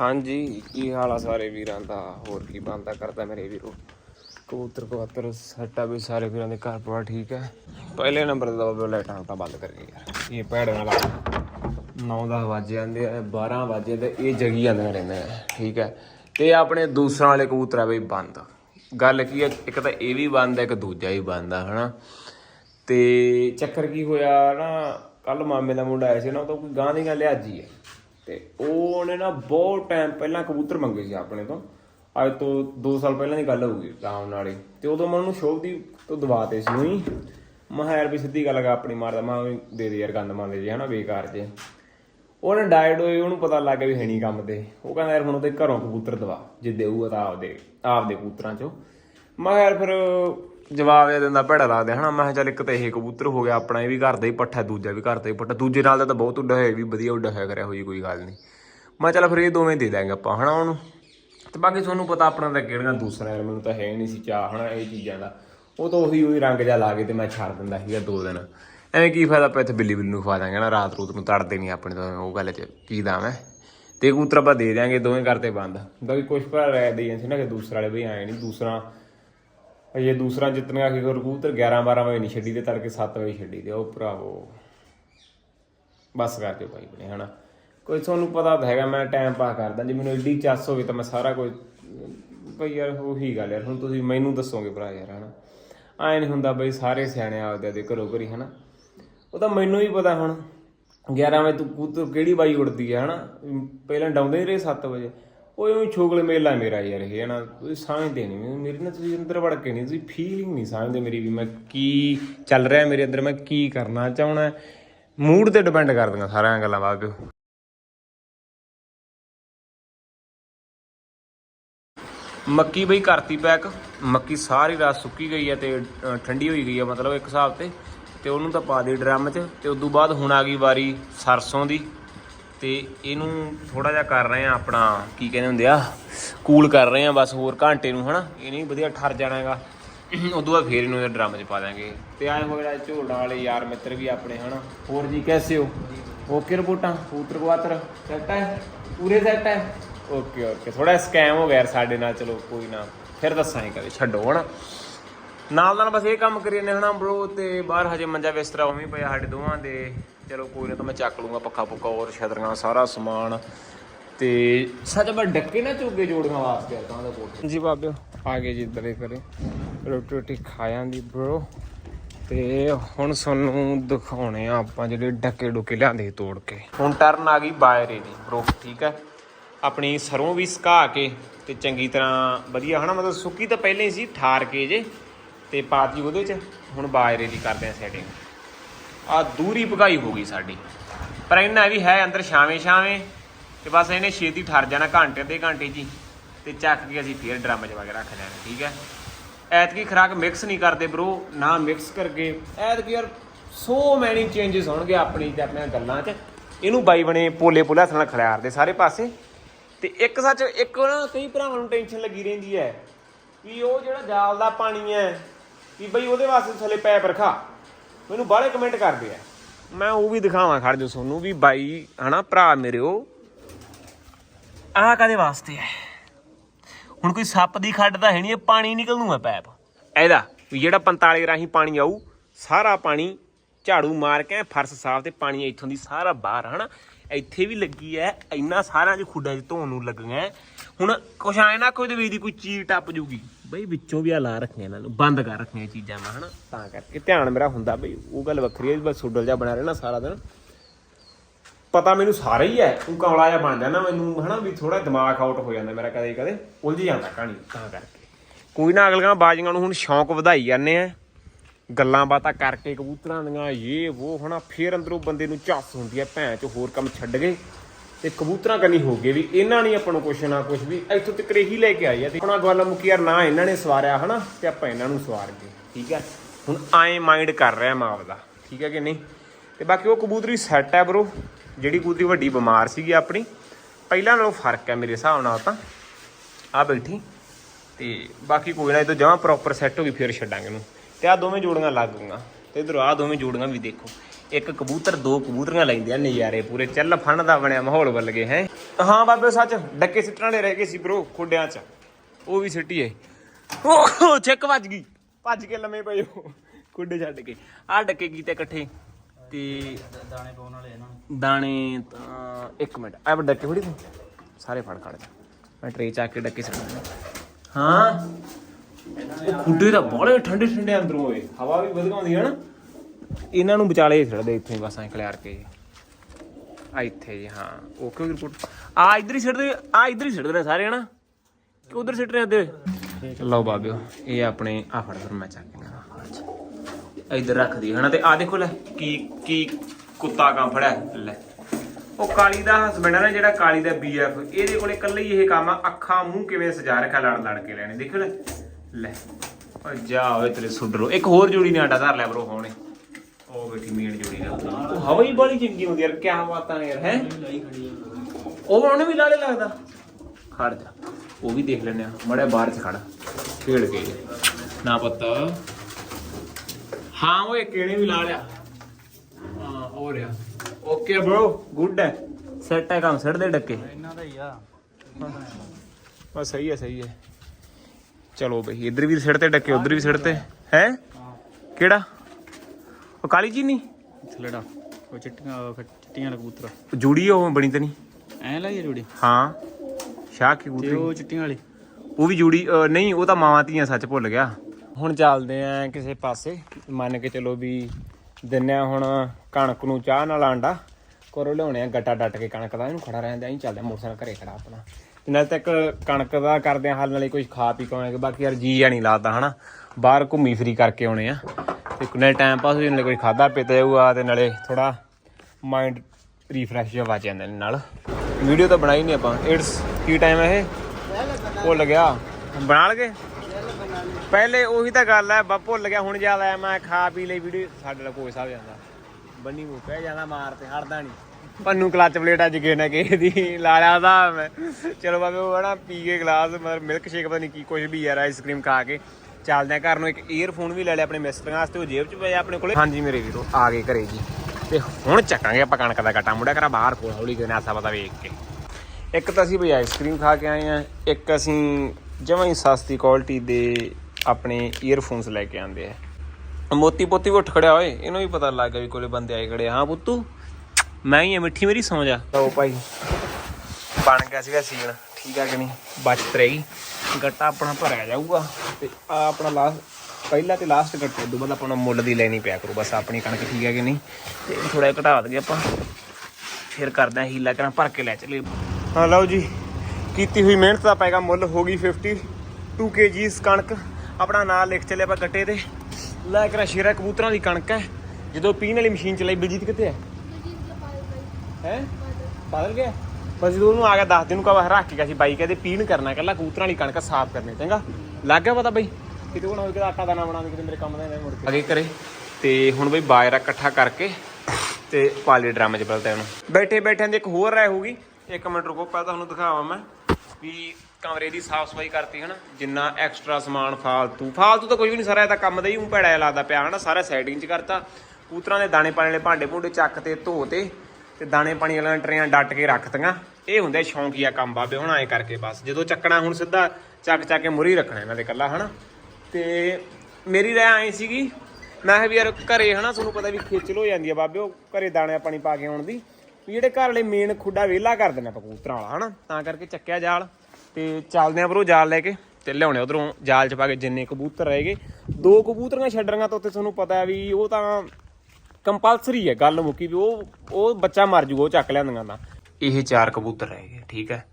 ਹਾਂਜੀ ਕੀ ਹਾਲ ਆ ਸਾਰੇ ਵੀਰਾਂ ਦਾ? ਹੋਰ ਕੀ ਬੰਦਾ ਕਰਦਾ ਮੇਰੇ ਵੀਰੋ? ਕਬੂਤਰ ਕਬੂਤਰ ਸੱਟਾ ਵੀ ਸਾਰੇ ਵੀਰਾਂ ਦੇ ਘਰ ਪਰਿਵਾਰ ਠੀਕ ਹੈ? ਪਹਿਲੇ ਨੰਬਰ ਤੇ ਦਬਾ ਲਾਈਟਾਂ ਤਾਂ ਬੰਦ ਕਰੀ ਯਾਰ। ਇਹ ਭੈੜ ਵਾਲਾ। 9-10 ਵਜ ਜਾਂਦੇ ਆ 12 ਵਜੇ ਤੇ ਇਹ ਜਗੀ ਜਾਂਦੇ ਰਹਿੰਦੇ ਆ ਠੀਕ ਹੈ? ਤੇ ਆਪਣੇ ਦੂਸਰਾਂ ਵਾਲੇ ਕਬੂਤਰ ਆ ਬਈ ਬੰਦ। ਗੱਲ ਕੀ ਹੈ ਇੱਕ ਤਾਂ ਇਹ ਵੀ ਬੰਦ ਹੈ ਇੱਕ ਦੂਜਾ ਵੀ ਬੰਦ ਆ ਹਨਾ? ਤੇ ਚੱਕਰ ਕੀ ਹੋਇਆ ਨਾ ਕੱਲ ਮਾਮੇ ਦਾ ਮੁੰਡਾ ਆਇਆ ਸੀ ਨਾ ਉਹ ਤਾਂ ਕੋਈ ਗਾਂ ਦੀ ਗੱਲ ਲਿਆਜੀ ਹੈ। ਤੇ ਉਹਨੇ ਨਾ ਬਹੁਤ ਟਾਈਮ ਪਹਿਲਾਂ ਕਬੂਤਰ ਮੰਗੇ ਸੀ ਆਪਣੇ ਤੋਂ। ਅੱਜ ਤੋਂ 2 ਸਾਲ ਪਹਿਲਾਂ ਦੀ ਗੱਲ ਹੋਊਗੀ ਰਾਮ ਨਾਲੇ ਤੇ ਉਦੋਂ ਮੈਂ ਉਹਨੂੰ ਸ਼ੋਭਦੀਪ ਤੋਂ ਦਵਾਤੇ ਸੀ ਉਹੀ। ਮੈਂ ਯਾਰ ਵੀ ਸਿੱਧੀ ਗੱਲ ਕਰ, ਆਪਣੀ ਮਾਰਦਾ ਮੈਂ ਦੇ ਦੇ ਯਾਰ, ਗੰਦ ਮੰਦੇ ਜੇ, ਹਨਾ, ਬੇਕਾਰ ਜੇ। ਉਹਨੇ ਡਾਇਟ ਹੋਏ ਉਹਨੂੰ ਪਤਾ ਲੱਗ ਗਿਆ ਵੀ ਹੈ ਨਹੀਂ ਕੰਮ ਤੇ। ਉਹ ਕਹਿੰਦਾ ਯਾਰ ਹੁਣ ਉਹਦੇ ਘਰੋਂ ਕਬੂਤਰ ਦਵਾ, ਜੇ ਦੇਊਗਾ ਤਾਂ ਆਪਦੇ ਆਪਦੇ ਕਬੂਤਰਾਂ ਚੋਂ। ਮੈਂ ਕਿਹਾ ਯਾਰ ਫਿਰ ਜਵਾਬ ਇਹ ਦਿੰਦਾ, ਭੈੜਾ ਲੱਗਦਾ, ਹਨਾ? ਮੈਂ ਕਿਹਾ ਚੱਲ ਇੱਕ ਤਾਂ ਇਹ ਕਬੂਤਰ ਹੋ ਗਿਆ, ਆਪਣਾ ਇਹ ਵੀ ਘਰ ਦਾ ਹੀ ਪੱਠਾ ਦੂਜਾ ਵੀ ਘਰ ਦਾ ਹੀ ਪੱਠਾ ਦੂਜੇ ਨਾਲ ਦਾ ਤਾਂ ਬਹੁਤ ਉੱਡਾ ਹੋਇਆ ਵੀ ਵਧੀਆ ਉੱਡਾ ਹੋਇਆ ਕਰਿਆ, ਹੋਈ ਕੋਈ ਗੱਲ ਨਹੀਂ। ਮੈਂ ਕਿਹਾ ਚੱਲ ਫਿਰ ਇਹ ਦੋਵੇਂ ਦੇ ਦਾਂਗੇ ਆਪਾਂ, ਹਨਾ ਉਹਨੂੰ? ਤੇ ਬਾਕੀ ਤੁਹਾਨੂੰ ਪਤਾ ਆਪਣਾ ਤਾਂ ਕਿਹੜੀਆਂ ਦੂਸਰਾ ਯਾਰ ਮੈਨੂੰ ਤਾਂ ਹੈ ਨਹੀਂ ਸੀ ਚਾਹ ਹਨਾ, ਇਹ ਚੀਜ਼ਾਂ ਦਾ। ਉਹ ਤਾਂ ਉਹੀ ਉਹੀ ਰੰਗ ਜਿਹਾ ਲਾ ਕੇ ਤੇ ਮੈਂ ਛੱਡ ਦਿੰਦਾ ਸੀਗਾ ਦੋ ਦਿਨ। ਐਵੇਂ ਕੀ ਫਾਇਦਾ, ਆਪਾਂ ਇੱਥੇ ਬਿੱਲੀ ਬਿੱਲੀ ਨੂੰ ਖਵਾ ਦਾਂਗੇ ਨਾ ਰਾਤ ਰੂਤ ਨੂੰ ਤੜਦੇ ਨਹੀਂ ਆਪਣੇ ਤਾਂ, ਉਹ ਗੱਲ 'ਚ ਕੀ ਦਾ ਮੈਂ ਤੇ ਕਬੂਤਰ ਆਪਾਂ ਦੇ ਦਿਆਂਗੇ, ਦੋਵੇਂ ਕਰਤੇ ਬੰਦ। ਬਾਕੀ ਕੁਝ ਭਰਾ ਰਹਿ ਦੇ ਸੀ ਨਾ, ਕਿ ਦੂਸਰਾ ਵਾਲੇ ਵੀ ਆਏ ਨਹੀਂ, ਦੂਸਰਾ ਅਜੇ ਦੂਸਰਾ ਜਿੱਤਣਾ ਕਿ ਕਬੂਤਰ 11 12 ਵਜੇ ਨਹੀਂ ਛੱਡੀ ਦੇ ਤੜਕੇ 7 ਵਜੇ ਛੱਡੀ ਦੇ ਉਹ ਭਰਾਵੋ। ਬਸ ਕਰਕੇ ਭਾਈ ਬਣੇ, ਹਨਾ। ਕੋਈ ਤੁਹਾਨੂੰ ਪਤਾ ਤਾਂ ਹੈਗਾ, ਮੈਂ ਟਾਈਮ ਪਾਸ ਕਰਦਾ, ਜੇ ਮੈਨੂੰ ਐਡੀ ਚੱਸ ਹੋਵੇ ਤਾਂ ਮੈਂ ਸਾਰਾ ਕੁਝ, ਭਾਈ ਯਾਰ ਉਹੀ ਗੱਲ ਯਾਰ, ਹੁਣ ਤੁਸੀਂ ਮੈਨੂੰ ਦੱਸੋਗੇ ਭਰਾ ਯਾਰ, ਹਨਾ। ਐ ਨਹੀਂ ਹੁੰਦਾ ਬਈ ਸਾਰੇ ਸਿਆਣੇ ਆਪਦੇ ਦੇ ਘਰੋਂ ਘਰੀ, ਹਨਾ। ਉਹ ਤਾਂ ਮੈਨੂੰ ਵੀ ਪਤਾ ਹੁਣ 11 ਵਜੇ ਤੂੰ ਕਬੂਤਰ ਕਿਹੜੀ ਬਾਈ ਉੜਦੀ ਹੈ ਹਨਾ। ਪਹਿਲਾਂ ਡਾਉਂਦੇ ਹੀ ਰਹੇ 7 ਵਜੇ। ਉਹ ਐਵੇਂ ਛੋਗਲ ਮੇਲਾ ਮੇਰਾ ਯਾਰ, ਇਹ ਹਨਾ ਤੁਸੀਂ ਸਮਝਦੇ ਨਹੀਂ। ਮੈਨੂੰ- ਮੇਰੀ ਨਾ ਤੁਸੀਂ ਅੰਦਰ ਵੜ ਕੇ ਨਹੀਂ, ਤੁਸੀਂ ਫੀਲਿੰਗ ਨਹੀਂ ਸਮਝਦੇ ਮੇਰੀ ਵੀ ਮੈਂ ਕੀ ਚੱਲ ਰਿਹਾ ਮੇਰੇ ਅੰਦਰ ਮੈਂ ਕੀ ਕਰਨਾ ਚਾਹਣਾ ਮੂਡ ਤੇ ਡਿਪੈਂਡ ਕਰਦੀਆਂ ਸਾਰੀਆਂ ਗੱਲਾਂ ਬਾਬਿਓ ਮੱਕੀ ਬਈ ਕਰਤੀ ਪੈਕ ਮੱਕੀ ਸਾਰੀ ਰਾਤ ਸੁੱਕੀ ਗਈ ਹੈ ਤੇ ਠੰਡੀ ਹੋਈ ਗਈ ਹੈ ਮਤਲਬ ਇੱਕ ਹਿਸਾਬ ਤੇ। ਤੇ ਉਹਨੂੰ ਤਾਂ ਪਾ ਦੇ ਡਰਮ 'ਚ, ਤੇ ਤੋਂ ਬਾਅਦ ਹੁਣ ਆ ਗਈ ਵਾਰੀ ਸਰਸੋਂ ਦੀ। ਤੇ ਇਹਨੂੰ ਥੋੜਾ ਜਿਹਾ ਕਰ ਰਹੇ ਆ ਆਪਣਾ, ਕੀ ਕਹਿੰਦੇ ਹੁੰਦੇ ਆ ਕੂਲ ਕਰ ਰਹੇ ਆ ਬਸ ਹੋਰ ਘੰਟੇ ਨੂੰ, ਹਨਾ? ਇਹ ਨਹੀਂ ਵਧੀਆ ਠਰ ਜਾਣਾ ਹੈਗਾ ਉਦੋਂ ਬਾਅਦ ਫੇਰ ਇਹਨੂੰ ਡਰਮ 'ਚ ਪਾ ਦਾਂਗੇ ਤੇ ਆਏ ਹੋਏ ਜਿਹੜਾ ਝੋਲਾ ਵਾਲੇ ਯਾਰ ਮਿੱਤਰ ਵੀ ਆਪਣੇ, ਹਨਾ? ਹੋਰ ਜੀ, ਕੈਸੇ ਹੋ? ਓਕੇ ਰਿਪੋਰਟਾਂ ਪੂਤਰ ਕੁਆਤਰ ਸੈੱਟ ਹੈ? ਪੂਰੇ ਸੈੱਟ ਹੈ? ਓਕੇ ਓਕੇ ਥੋੜਾ ਸਕੈਮ ਹੋ ਗਿਆ ਸਾਡੇ ਨਾਲ, ਚਲੋ ਕੋਈ ਨਾ। ਫਿਰ ਦੱਸਾਂਗੇ ਕਦੇ, ਛੱਡੋ, ਹਨਾ? ਨਾਲ ਨਾਲ ਬਸ ਇਹ ਕੰਮ ਕਰੀ ਜਾਂਦੇ, ਹਨਾ ਬ్రో ਤੇ ਬਾਹਰ ਹਜੇ ਮੰਜਾ ਬਿਸਤਰਾ ਉਵੇਂ ਪਿਆ ਸਾਡੇ ਦੋਵਾਂ ਦੇ। ਚਲੋ ਕੋਈ ਨਾ ਤਾਂ ਮੈਂ ਚੱਕ ਲੂੰਗਾ ਪੱਖਾ ਪੁੱਖਾ ਹੋਰ ਛਤਰੀਆਂ ਸਾਰਾ ਸਮਾਨ। ਤੇ ਸੱਚ ਮੈਂ ਡੱਕੇ ਨਾ ਚੋਗੇ ਜੋੜੀਆਂ ਵਾਸਤੇ ਤਾਂ ਦਾ ਕੋਟ ਜੀ ਬਾਬਿਓ ਆ ਗਏ ਜੀ ਇਧਰੇ ਕਰੇ ਰੋਟੀ ਰੋਟੀ ਖਾਇਆਂ ਦੀ ਬ్రో ਤੇ ਹੁਣ ਤੁਹਾਨੂੰ ਦਿਖਾਉਣੇ ਆ ਆਪਾਂ ਜਿਹੜੇ ਡੱਕੇ ਡੁੱਕੇ ਲਿਆਂਦੇ ਤੋੜ ਕੇ। ਹੁਣ ਟਰਨ ਆ ਗਈ ਬਾਇਰੇ ਦੀ ਬ్రో ਠੀਕ ਹੈ? ਆਪਣੀ ਸਰੋਂ ਵੀ ਸੁਕਾ ਕੇ ਤੇ ਚੰਗੀ ਤਰ੍ਹਾਂ ਵਧੀਆ ਹਨਾ? ਮਤਲਬ ਸੁੱਕੀ ਤਾਂ ਪਹਿਲਾਂ ਹੀ ਸੀ ਠਾਰ ਕੇ ਜੇ। ਤੇ ਪਾਤੀ ਉਹਦੇ ਚ। ਹੁਣ ਬਾਜਰੇ ਦੀ ਕਰਦੇ ਆ ਸੈਟਿੰਗ ਆ ਦੂਰੀ ਭਗਾਈ ਹੋ ਗਈ ਸਾਡੀ। ਪਰ ਇਹਨਾਂ ਵੀ ਹੈ ਅੰਦਰ ਛਾਵੇਂ ਛਾਵੇਂ ਤੇ ਬਸ ਇਹਨੇ ਛੇਤੀ ਠਰ ਜਾਣਾ ਘੰਟੇ ਦੇ ਘੰਟੇ ਜੀ ਤੇ ਚੱਕ ਕੇ ਅਸੀਂ ਫੇਰ ਡਰਮ 'ਚ ਵਗ ਰੱਖ ਲੈਣਾ, ਠੀਕ ਹੈ? ਐਤਕੀ ਖਰਾਕ ਮਿਕਸ ਨਹੀਂ ਕਰਦੇ ਬ్రో ਨਾ ਮਿਕਸ ਕਰਕੇ। ਐਤਕੀ ਯਾਰ ਸੋ ਮੈਨੀ ਚੇਂजेस ਹੋਣਗੇ ਆਪਣੀ ਤੇ ਆਪਣੀਆਂ ਗੱਲਾਂ 'ਚ। ਇਹਨੂੰ ਬਾਈ ਬਣੇ ਪੋਲੇ ਪੋਲੇ ਹੱਥ ਨਾਲ ਖਿਲਾਰਦੇ ਸਾਰੇ ਪਾਸੇ। ਤੇ ਇੱਕ ਸੱਚ, ਇੱਕ ਨਾ ਕਈ ਭਰਾਵਾਂ ਨੂੰ ਟੈਨਸ਼ਨ ਲੱਗੀ ਰਹਿੰਦੀ ਹੈ ਕਿ ਉਹ ਜਿਹੜਾ ਜਾਲ ਦਾ ਪਾਣੀ ਹੈ ਕਿ ਬਈ ਉਹਦੇ ਵਾਸਤੇ ਥੱਲੇ ਪੈਪ ਰਖਾ। ਮੈਨੂੰ ਬਾਹਲੇ ਕਮੈਂਟ ਕਰਦੇ ਆ। ਮੈਂ ਉਹ ਵੀ ਦਿਖਾਵਾਂ ਖੜ ਜੋ ਤੁਹਾਨੂੰ ਵੀ ਬਾਈ, ਹਨਾ, ਭਰਾ ਮੇਰੇ ਉਹ। ਆਹ ਕਾਦੇ ਵਾਸਤੇ ਹੈ ਹੁਣ ਕੋਈ ਸੱਪ ਦੀ ਖੱਡ ਤਾਂ ਹੈ ਨਹੀਂ ਇਹ ਪਾਣੀ ਨਿਕਲ ਹੈ ਪੈਪ। ਇਹਦਾ ਵੀ ਜਿਹੜਾ 45 ਰਾਹੀਂ ਪਾਣੀ ਆਊ, ਸਾਰਾ ਪਾਣੀ ਝਾੜੂ ਮਾਰ ਕੇ ਐਂ ਫਰਸ਼ ਸਾਫ਼ ਤੇ ਪਾਣੀ ਇੱਥੋਂ ਦੀ ਸਾਰਾ ਬਾਹਰ, ਹਨਾ। ਇੱਥੇ ਵੀ ਲੱਗੀ ਐ, ਇੰਨਾ ਸਾਰਿਆਂ 'ਚ ਖੁੱਡਾਂ 'ਚ ਧੋਣ ਨੂੰ ਲੱਗੀਆਂ। ਹੁਣ ਕੁਛ ਆਏ ਨਾ, ਕੋਈ ਦੇ ਵਿੱਚ ਦੀ ਕੋਈ ਚੀਜ਼ ਟੱਪ ਜੂਗੀ। ਬਈ ਵਿੱਚੋਂ ਵੀ ਆ ਲਾ ਰੱਖੀਆਂ ਇਹਨਾਂ ਨੂੰ, ਬੰਦ ਕਰ ਰੱਖੀਆਂ ਚੀਜ਼ਾਂ ਮੈਂ, ਹਨਾ? ਤਾਂ ਕਰਕੇ ਧਿਆਨ ਮੇਰਾ ਹੁੰਦਾ ਬਈ, ਉਹ ਗੱਲ ਵੱਖਰੀ ਹੈ ਬਸ ਸੁੱਡਲ ਜਿਹਾ ਬਣਿਆ ਰਹਿਣਾ ਸਾਰਾ ਦਿਨ। ਪਤਾ ਮੈਨੂੰ ਸਾਰਾ ਹੀ ਹੈ ਉਹ ਕੌਲਾ ਜਿਹਾ ਬਣ ਜਾਂਦਾ ਮੈਨੂੰ, ਹਨਾ, ਵੀ ਥੋੜਾ ਦਿਮਾਗ ਆਊਟ ਹੋ ਜਾਂਦਾ ਮੇਰਾ ਕਦੇ ਕਦੇ, ਉਲਝ ਜਾਂਦਾ ਕਹਾਣੀ। ਤਾਂ ਕਰਕੇ। ਕੋਈ ਨਾ ਅਗਲੀਆਂ ਬਾਜੀਆਂ ਨੂੰ ਹੁਣ ਸ਼ੌਂਕ ਵਧਾਈ ਜਾਂਦੇ ਆ। ਗੱਲਾਂ ਬਾਤਾਂ ਕਰਕੇ ਕਬੂਤਰਾਂ ਦੀਆਂ, ਇਹ ਉਹ ਹਨਾ, ਫੇਰ ਅੰਦਰੋਂ ਬੰਦੇ ਨੂੰ ਝੱਸ ਹੁੰਦੀ ਹੈ ਭੈਣ ਚ ਹੋਰ ਕੰਮ ਛੱਡ ਗਏ ਤੇ ਕਬੂਤਰਾਂ ਕੰਨੀ ਹੋ ਗਏ ਵੀ ਇਹਨਾਂ ਨੇ ਆਪਾਂ ਨੂੰ ਕੁਛ ਨਾ ਕੁਛ ਵੀ ਇੱਥੋਂ ਤੱਕ ਇਹੀ ਲੈ ਕੇ ਆਈ ਆ ਤੇ ਹੁਣ ਗੱਲ ਮੁੱਕੀ ਯਾਰ ਨਾ ਇਹਨਾਂ ਨੇ ਸਵਾਰਿਆ ਹਨਾ, ਤੇ ਆਪਾਂ ਇਹਨਾਂ ਨੂੰ ਸਵਾਰ ਗਏ, ਠੀਕ ਹੈ ਹੁਣ ਆਏ ਮਾਈਂਡ ਕਰ ਰਿਹਾ ਮਾਂ ਆਪਦਾ ਠੀਕ ਹੈ ਕਿ ਨਹੀਂ? ਤੇ ਬਾਕੀ ਉਹ ਕਬੂਤਰੀ ਸੈੱਟ ਹੈ ਬ్రో ਜਿਹੜੀ ਕਬੂਤਰੀ ਵੱਡੀ ਬਿਮਾਰ ਸੀਗੀ ਆਪਣੀ, ਪਹਿਲਾਂ ਨਾਲੋਂ ਫ਼ਰਕ ਹੈ ਮੇਰੇ ਹਿਸਾਬ ਨਾਲ ਤਾਂ। ਆ ਬੈਠੀ, ਤੇ ਬਾਕੀ ਕੋਈ ਨਾ ਇਹ ਤੋਂ ਜਮਾਂ ਪ੍ਰੋਪਰ ਸੈੱਟ ਹੋ ਗਈ, ਫਿਰ ਛੱਡਾਂਗੇ ਇਹਨੂੰ ਤੇ ਆ ਦੋਵੇਂ ਜੋੜੀਆਂ ਲੱਗ ਗਈਆਂ, ਤੇ ਇਧਰ ਆ ਦੋਵੇਂ ਜੋੜੀਆਂ ਵੀ ਦੇਖੋ। ਇੱਕ ਕਬੂਤਰ ਦੋ ਕਬੂਤਰੀਆਂ ਲੈਂਦੀਆਂ ਨਜ਼ਾਰੇ ਪੂਰੇ। ਚੱਲ ਫਣ ਦਾ ਬਣਿਆ ਮਾਹੌਲ ਵੱਲ ਗਏ ਹੈ। ਹਾਂ ਬਾਬੇ ਸੱਚ ਡੱਕੇ ਸਿੱਟਣ ਵਾਲੇ ਰਹਿ ਗਏ ਸੀ ਬ్రో ਖੁੱਡਿਆਂ 'ਚ। ਉਹ ਵੀ ਸਿੱਟੀਏ ਓਹ ਛਿੱਕ ਵੱਜ ਗਈ। ਭੱਜ ਕੇ ਲੰਮੇ ਪਏ ਖੁੱਡੇ ਛੱਡ ਕੇ। ਆ ਡੱਕੇ ਕੀਤੇ ਇਕੱਠੇ। ਤੇ ਦਾਣੇ ਪਾਉਣ ਵਾਲੇ ਇਹਨਾਂ ਨੂੰ। ਦਾਣੇ ਤਾਂ ਇੱਕ ਮਿੰਟ। ਆ ਡੱਕੇ ਫੜੀ ਤੂੰ ਸਾਰੇ ਫੜ ਕੱਢ ਦੇ ਮੈਂ ਟਰੇ ਚੱਕ ਕੇ ਡੱਕੇ ਸਿੱਟ ਦਿੰਦਾ ਹਾਂ? ਉਹ ਖੁੱਡੇ ਤਾਂ ਬੜੇ ਠੰਡੇ ਠੰਡੇ ਅੰਦਰੋਂ ਹੋਏ ਹਵਾ ਵੀ ਵਧੀਆ ਆਉਂਦੀ ਹੈ ਨਾ। ਇਹਨਾਂ ਨੂੰ ਵਿਚਾਲੇ ਛੱਡਦੇ ਇੱਥੇ ਹੀ ਬਸ ਐ ਖਲਿਆਰ ਕੇ। ਆ ਇੱਥੇ ਜੀ, ਹਾਂ। ਓਕੇ ਰਿਪੋਰਟ ਆ ਇਧਰ ਹੀ ਛੱਡਦੇ, ਆ ਇਧਰ ਹੀ ਛੱਡਦੇ ਨੇ ਸਾਰੇ, ਹਨਾ? ਕਿ ਉਧਰ ਸਿੱਟ ਰਹੇ ਅੱਧੇ? ਲਓ ਬਾਬਿਓ, ਇਹ ਆਪਣੇ ਆ ਫੜ ਫਿਰ ਮੈਂ ਚੱਕ ਕੇ ਲਿਆਵਾਂ। ਇੱਧਰ ਰੱਖਦੀ ਹਨਾ? ਤੇ ਆ ਦੇਖੋ ਲੈ, ਕੀ ਕੀ ਕੁੱਤਾ ਕਾਂ ਫੜਿਆ। ਲੈ। ਉਹ ਕਾਲੀ ਦਾ ਹਸਬੰਡ ਹੈ ਨਾ, ਜਿਹੜਾ ਕਾਲੀ ਦਾ ਬੀਐਫ ਇਹਦੇ ਕੋਲੇ ਇਕੱਲੇ ਹੀ ਇਹ ਕੰਮ ਆ, ਅੱਖਾਂ, ਮੂੰਹ ਕਿਵੇਂ ਸਜਾ ਰੱਖਿਆ, ਲੜ ਲੜ ਕੇ ਲੈਣੇ। ਦੇਖੋ ਲੈ। ਲੈ। ਓ ਜਾ ਓਏ, ਤੇਰੇ ਸੁੱਡਰੋ ਇੱਕ ਹੋਰ ਜੋੜੀ ਨੇ ਆਡਾ ਧਰ ਲਿਆ ਬਰੋ ਹੋਣੇ। ਉਹ ਬੇਟੀ ਮੇਨ ਜੋੜੀ ਦਾ ਉਹ ਹਵਾ ਹੀ ਬੜੀ ਚੰਗੀ ਹੁੰਦੀ ਯਾਰ ਕਿਆ ਬਾਤਾਂ ਨੇ ਯਾਰ ਹੈ? ਲਾਈ ਖੜੀ ਆ ਉਹ ਉਹਨੇ ਵੀ ਲਾਲੇ ਲੱਗਦਾ। ਖੜ ਜਾ ਉਹ ਵੀ ਦੇਖ ਲੈਨੇ ਆ ਮੜਾ ਬਾਹਰ ਚ ਖੜ ਖੇਡ ਕੇ। ਨਾ ਪਤਾ। ਹਾਂ ਓਏ ਕਿਹਨੇ ਵੀ ਲਾ ਲਿਆ? ਹਾਂ ਹੋ ਰਿਹਾ। ਓਕੇ bro ਗੁੱਡ ਹੈ। ਸੈਟ ਹੈ ਕੰਮ ਸੜ ਦੇ ਡੱਕੇ। ਇਹਨਾਂ ਦਾ ਹੀ ਆ। ਬਸ ਸਹੀ ਹੈ ਸਹੀ ਹੈ। ਚਲੋ ਬਈ ਇੱਧਰ ਵੀ ਸਿੜ ਤੇ ਡੱਕੇ ਉਧਰ ਵੀ ਸਿੜ ਤੇ ਹੈ। ਕਿਹੜਾ? ਉਹ ਕਾਲੀ ਜੀ ਨਹੀਂ ਥਲੜਾ ਉਹ ਚਿੱਟੀਆਂ ਉਹ ਚਿੱਟੀਆਂ ਵਾਲਾ ਕਬੂਤਰ ਜੂੜੀ ਉਹ ਬਣੀ ਤੇ ਨਹੀਂ। ਐ ਲਾਈ ਜੋੜੀ? ਹਾਂ ਸ਼ਾਹ ਕੀ ਤੇ ਕਬੂਤਰੀ ਉਹ ਚਿੱਟੀਆਂ ਵਾਲੀ। ਉਹ ਵੀ ਜੁੜੀ ਨਹੀਂ ਉਹ ਤਾਂ ਮਾਵਾਂ ਧੀਆਂ ਸੱਚ ਭੁੱਲ ਗਿਆ। ਹੁਣ ਚੱਲਦੇ ਆਂ ਕਿਸੇ ਪਾਸੇ। ਮੰਨ ਕੇ ਚਲੋ ਵੀ ਦਿੰਨੇ ਆ ਹੁਣ ਕਣਕ ਨੂੰ ਚਾਹ ਨਾਲ ਆਂਡਾ। ਕੋਰੋ ਲਿਆਉਣੇ ਆ ਗੱਟਾ ਡੱਟ ਕੇ ਕਣਕ ਦਾ ਇਹਨੂੰ ਖੜਾ ਰਹਿੰਦਾ ਅਸੀਂ ਚੱਲਦੇ ਆਂ ਮੋਟਰਸਾਈਕਲ ਘਰੇ ਖੜਾ ਆਪਣਾ। ਤੇ ਨਾਲ ਤੱਕ ਕਣਕ ਦਾ ਕਰਦੇ ਆਂ ਹੱਲ ਨਾਲੇ ਕੁਝ ਖਾ ਪੀ ਕੇ ਆਉਣਗੇ ਬਾਕੀ ਯਾਰ ਜੀ ਜਾਂ ਨਹੀਂ ਲੱਗਦਾ ਹਨਾ। ਬਾਹਰ ਘੁੰਮੀ ਫਰੀ ਕਰਕੇ ਆਉਣੇ ਆ। ਤੇ ਨਾਲੇ ਟਾਈਮ ਪਾਸ ਹੋ ਜਾਂਦਾ ਕੋਈ ਖਾਦਾ ਪੀਤਾ ਜਾਊਗਾ ਤੇ ਨਾਲੇ ਥੋੜਾ ਮਾਈਂਡ ਰੀਫਰੈਸ਼ ਜਿਹਾ ਵਾ ਜਾਂਦਾ ਨਾਲ। ਵੀਡੀਓ ਤਾਂ ਬਣਾਈ ਨਹੀਂ ਆਪਾਂ। ਇਟਸ ਕੀ ਟਾਈਮ ਹੈ ਇਹ? ਭੁੱਲ ਗਿਆ। ਬਣਾ ਲਗੇ? ਪਹਿਲੇ ਉਹੀ ਤਾਂ ਗੱਲ ਹੈ ਬਾ ਭੁੱਲ ਗਿਆ, ਹੁਣ ਯਾਦ ਆਇਆ ਮੈਂ ਖਾ ਪੀ ਲਈ ਵੀਡੀਓ ਸਾਡੇ ਨਾਲ ਕੋਈ ਸਾਹਿਬ ਜਾਂਦਾ ਬੰਨੀ ਮੂੰਹ ਪੈ ਜਾਂਦਾ ਮਾਰ ਤੇ ਹੜਦਾ ਨਹੀਂ ਪੰਨੂ ਕਲੱਚ ਪਲੇਟ ਅੱਜ ਕਿਸੇ ਨਾ ਕਿਸੇ ਦੀ। ਲਾ ਲਿਆ ਦਾ ਮੈਂ। ਚਲੋ ਬਾਬੇ, ਉਹ ਹਨਾ, ਪੀ ਕੇ ਗਲਾਸ ਮਤਲਬ ਮਿਲਕ ਸ਼ੇਕ ਪਤਾ ਨਹੀਂ ਕੀ ਕੁਝ ਵੀ ਯਾਰ ਆਈਸਕ੍ਰੀਮ ਖਾ ਕੇ। ਚੱਲਦੇ ਆ ਘਰ ਨੂੰ ਇੱਕ ਈਅਰਫੋਨ ਵੀ ਲੈ ਲਿਆ ਆਪਣੇ ਮਿਸਟਰਾਂ ਵਾਸਤੇ ਉਹ ਜੇਬ 'ਚ ਪਿਆ ਆਪਣੇ ਕੋਲੇ। ਹਾਂਜੀ ਮੇਰੇ ਵੀਰੋ ਆ ਗਏ ਘਰੇ ਜੀ। ਤੇ ਹੁਣ ਚੱਕਾਂਗੇ ਆਪਾਂ ਕਣਕ ਦਾ ਕਟਾ ਮੁੰਡਾ ਕਰਾ ਬਾਹਰ ਕੋਲ ਹੌਲੀ ਕੇ ਨਾਸਾ ਪਤਾ ਵੇਖ ਕੇ। ਇੱਕ ਤਾਂ ਅਸੀਂ ਬਈ ਆਈਸਕ੍ਰੀਮ ਖਾ ਕੇ ਆਏ ਆ ਇੱਕ ਅਸੀਂ ਜਮਾਂ ਹੀ ਸਸਤੀ ਕੁਆਲਿਟੀ ਦੇ ਆਪਣੇ ਈਅਰਫੋਨਸ ਲੈ ਕੇ ਆਂਦੇ ਆ। ਮੋਤੀ ਪੋਤੀ ਵੀ ਉੱਠ ਖੜਿਆ ਓਏ ਇਹਨੂੰ ਵੀ ਪਤਾ ਲੱਗ ਗਿਆ ਵੀ ਕੋਲੇ ਬੰਦੇ ਆਏ ਖੜੇ। ਹਾਂ ਪੁੱਤੂ ਮੈਂ ਹੀ ਆ ਮਿੱਠੀ ਮੇਰੀ ਸਮਝ ਆ ਲਓ ਭਾਈ ਬਣ ਗਿਆ ਸੀਗਾ ਸੀਨ ਠੀਕ ਆ ਕਿ ਨਹੀਂ? ਬਚਤ ਰਹੀ। ਗੱਟਾ ਆਪਣਾ ਭਰਿਆ ਜਾਊਗਾ ਤੇ ਆ ਆਪਣਾ ਲਾਸਟ ਪਹਿਲਾ ਤੇ ਲਾਸਟ ਗੱਟਾ ਉਦੋਂ ਬਾਅਦ ਆਪਾਂ ਨੂੰ ਮੁੱਲ ਦੀ ਲੈਣੀ ਪਿਆ ਕਰੂ ਬਸ ਆਪਣੀ ਕਣਕ ਠੀਕ ਹੈ ਕਿ ਨਹੀਂ? ਤੇ ਥੋੜਾ ਜਿਹਾ ਘਟਾ ਦਈਏ ਆਪਾਂ। ਫਿਰ ਕਰਦੇ ਹਾਂ ਹੀਲਾ ਕਰਾਂ ਭਰ ਕੇ ਲੈ ਚਲੇ ਹਾਂ ਲਓ ਜੀ ਕੀਤੀ ਹੋਈ ਮਿਹਨਤ ਦਾ ਪੈਗਾ ਮੁੱਲ ਹੋ ਗਈ 52 ਕੇਜੀਸ ਕਣਕ। ਆਪਣਾ ਨਾਂ ਲਿਖ ਚੱਲੇ ਆਪਾਂ ਗੱਟੇ ਤੇ ਲੈ ਕਰਾ ਸ਼ੇਰਾ ਕਬੂਤਰਾਂ ਦੀ ਕਣਕ ਹੈ। ਜਦੋਂ ਪੀਣ ਵਾਲੀ ਮਸ਼ੀਨ ਚਲਾਈ ਬਲਜੀਤ ਕਿੱਥੇ ਹੈ? ਹੈ? ਬਦਲ ਗਿਆ? ਬਸ ਜਦੋਂ ਉਹਨੂੰ ਆ ਗਿਆ ਦੱਸ ਦਿਨ ਕਾ ਰੱਖ ਕੇ ਗਿਆ ਸੀ ਬਾਈ ਕਹਿੰਦੇ ਪੀਣ ਕਰਨਾ ਕੱਲਾ ਕਬੂਤਰਾਂ ਵਾਲੀ ਕਣਕ ਸਾਫ਼ ਕਰਨੀ ਚੰਗਾ? ਲੱਗ ਗਿਆ ਪਤਾ ਬਈ? ਕਿਤੇ ਹੁਣ ਕਿਤੇ ਆਟਾ ਦਾਣਾ ਬਣਾਉਂਦੇ ਕਿਤੇ ਮੇਰੇ ਕੰਮ ਦਾ ਐਵੇਂ ਮੁੜ ਕੇ। ਅਗੇ ਕਰੇ। ਤੇ ਹੁਣ ਬਈ ਬਾਜਰਾ ਇਕੱਠਾ ਕਰਕੇ ਤੇ ਪਾ ਲਈ ਡਰਮ 'ਚ ਬਲਤੇ ਉਹਨੂੰ। ਬੈਠੇ ਬੈਠਿਆਂ ਦੀ ਇੱਕ ਹੋਰ ਰਹਿ ਹੋਊਗੀ। ਇੱਕ ਮਿੰਟ ਰੁਕੋ ਪਹਿਲਾਂ ਤੁਹਾਨੂੰ ਦਿਖਾਵਾਂ ਮੈਂ ਵੀ ਕਮਰੇ ਦੀ ਸਾਫ਼ ਸਫ਼ਾਈ ਕਰਤੀ ਹਨਾ ਜਿੰਨਾ ਐਕਸਟਰਾ ਸਮਾਨ ਫਾਲਤੂ। ਫਾਲਤੂ ਤਾਂ ਕੋਈ ਵੀ ਨਹੀਂ ਸਾਰਾ ਇਹ ਤਾਂ ਕੰਮ ਦਾ ਹੀ ਉਹ ਭੈੜਾ ਲੱਗਦਾ ਪਿਆ ਹਨਾ ਸਾਰਾ ਸੈਟਿੰਗ 'ਚ ਕਰਤਾ। ਕੂਤਰਾਂ ਦੇ ਦਾਣੇ ਪਾਣੀ ਵਾਲੇ ਭਾਂਡੇ ਭੁੰਡੇ ਚੱਕ ਤੇ ਧੋ ਤੇ ਤੇ ਦਾਣੇ ਪਾਣੀ ਵਾਲੀਆਂ ਟਰੇਆਂ ਡੱਟ ਕੇ ਰੱਖਤੀਆਂ। ਇਹ ਹੁੰਦੇ ਸ਼ੌਂਕੀਆ ਕੰਮ ਬਾਬੇ, ਹੁਣ ਐ ਕਰਕੇ ਬਸ। ਜਦੋਂ ਚੱਕਣਾ ਹੁਣ ਸਿੱਧਾ ਚੱਕ ਚੱਕ ਕੇ ਮੁਰੀ ਰੱਖਣਾ ਇਹਨਾਂ ਦੇ ਕੱਲਾ ਹਨਾ? ਤੇ ਮੇਰੀ ਰਾਏ ਐ ਸੀਗੀ, ਮੈਂ ਕਿਹਾ ਵੀ ਯਾਰ ਘਰੇ, ਹਨਾ, ਤੁਹਾਨੂੰ ਪਤਾ ਵੀ ਖੇਚਲ ਹੋ ਜਾਂਦੀ ਆ ਬਾਬੇ, ਉਹ ਘਰੇ ਦਾਣੇ ਪਾਣੀ ਪਾ ਕੇ ਆਉਣ ਦੀ। ਵੀ ਜਿਹੜੇ ਘਰ ਵਾਲੇ ਮੇਨ ਖੁੱਡਾ ਵਿਹਲਾ ਕਰ ਦਿੰਦੇ ਆਪਾਂ ਕਬੂਤਰਾਂ ਵਾਲਾ, ਹਨਾ? ਤਾਂ ਕਰਕੇ ਚੱਕਿਆ ਜਾਲ। ਤੇ ਚੱਲਦੇ ਆ ਉਹ ਜਾਲ ਲੈ ਕੇ ਤੇ ਲਿਆਉਣੇ ਉਧਰੋਂ ਜਾਲ ਚ ਪਾ ਕੇ ਜਿੰਨੇ ਕਬੂਤਰ ਰਹੇਗੇ ਦੋ ਕਬੂਤਰੀਆਂ ਛੱਡਣੀਆਂ ਤਾਂ ਉੱਥੇ ਤੁਹਾਨੂੰ ਪਤਾ ਵੀ ਉਹ ਤਾਂ ਕੰਪਲਸਰੀ ਹੈ ਗੱਲ ਮੁੱਕੀ ਵੀ ਉਹ ਉਹ ਬੱਚਾ ਮਰ ਜੂਗਾ ਉਹ ਚੱਕ ਲਿਆਂਦੀਆਂ ਤਾਂ। ਇਹ ਚਾਰ ਕਬੂਤਰ ਰਹੇਗੇ ਠੀਕ ਹੈ।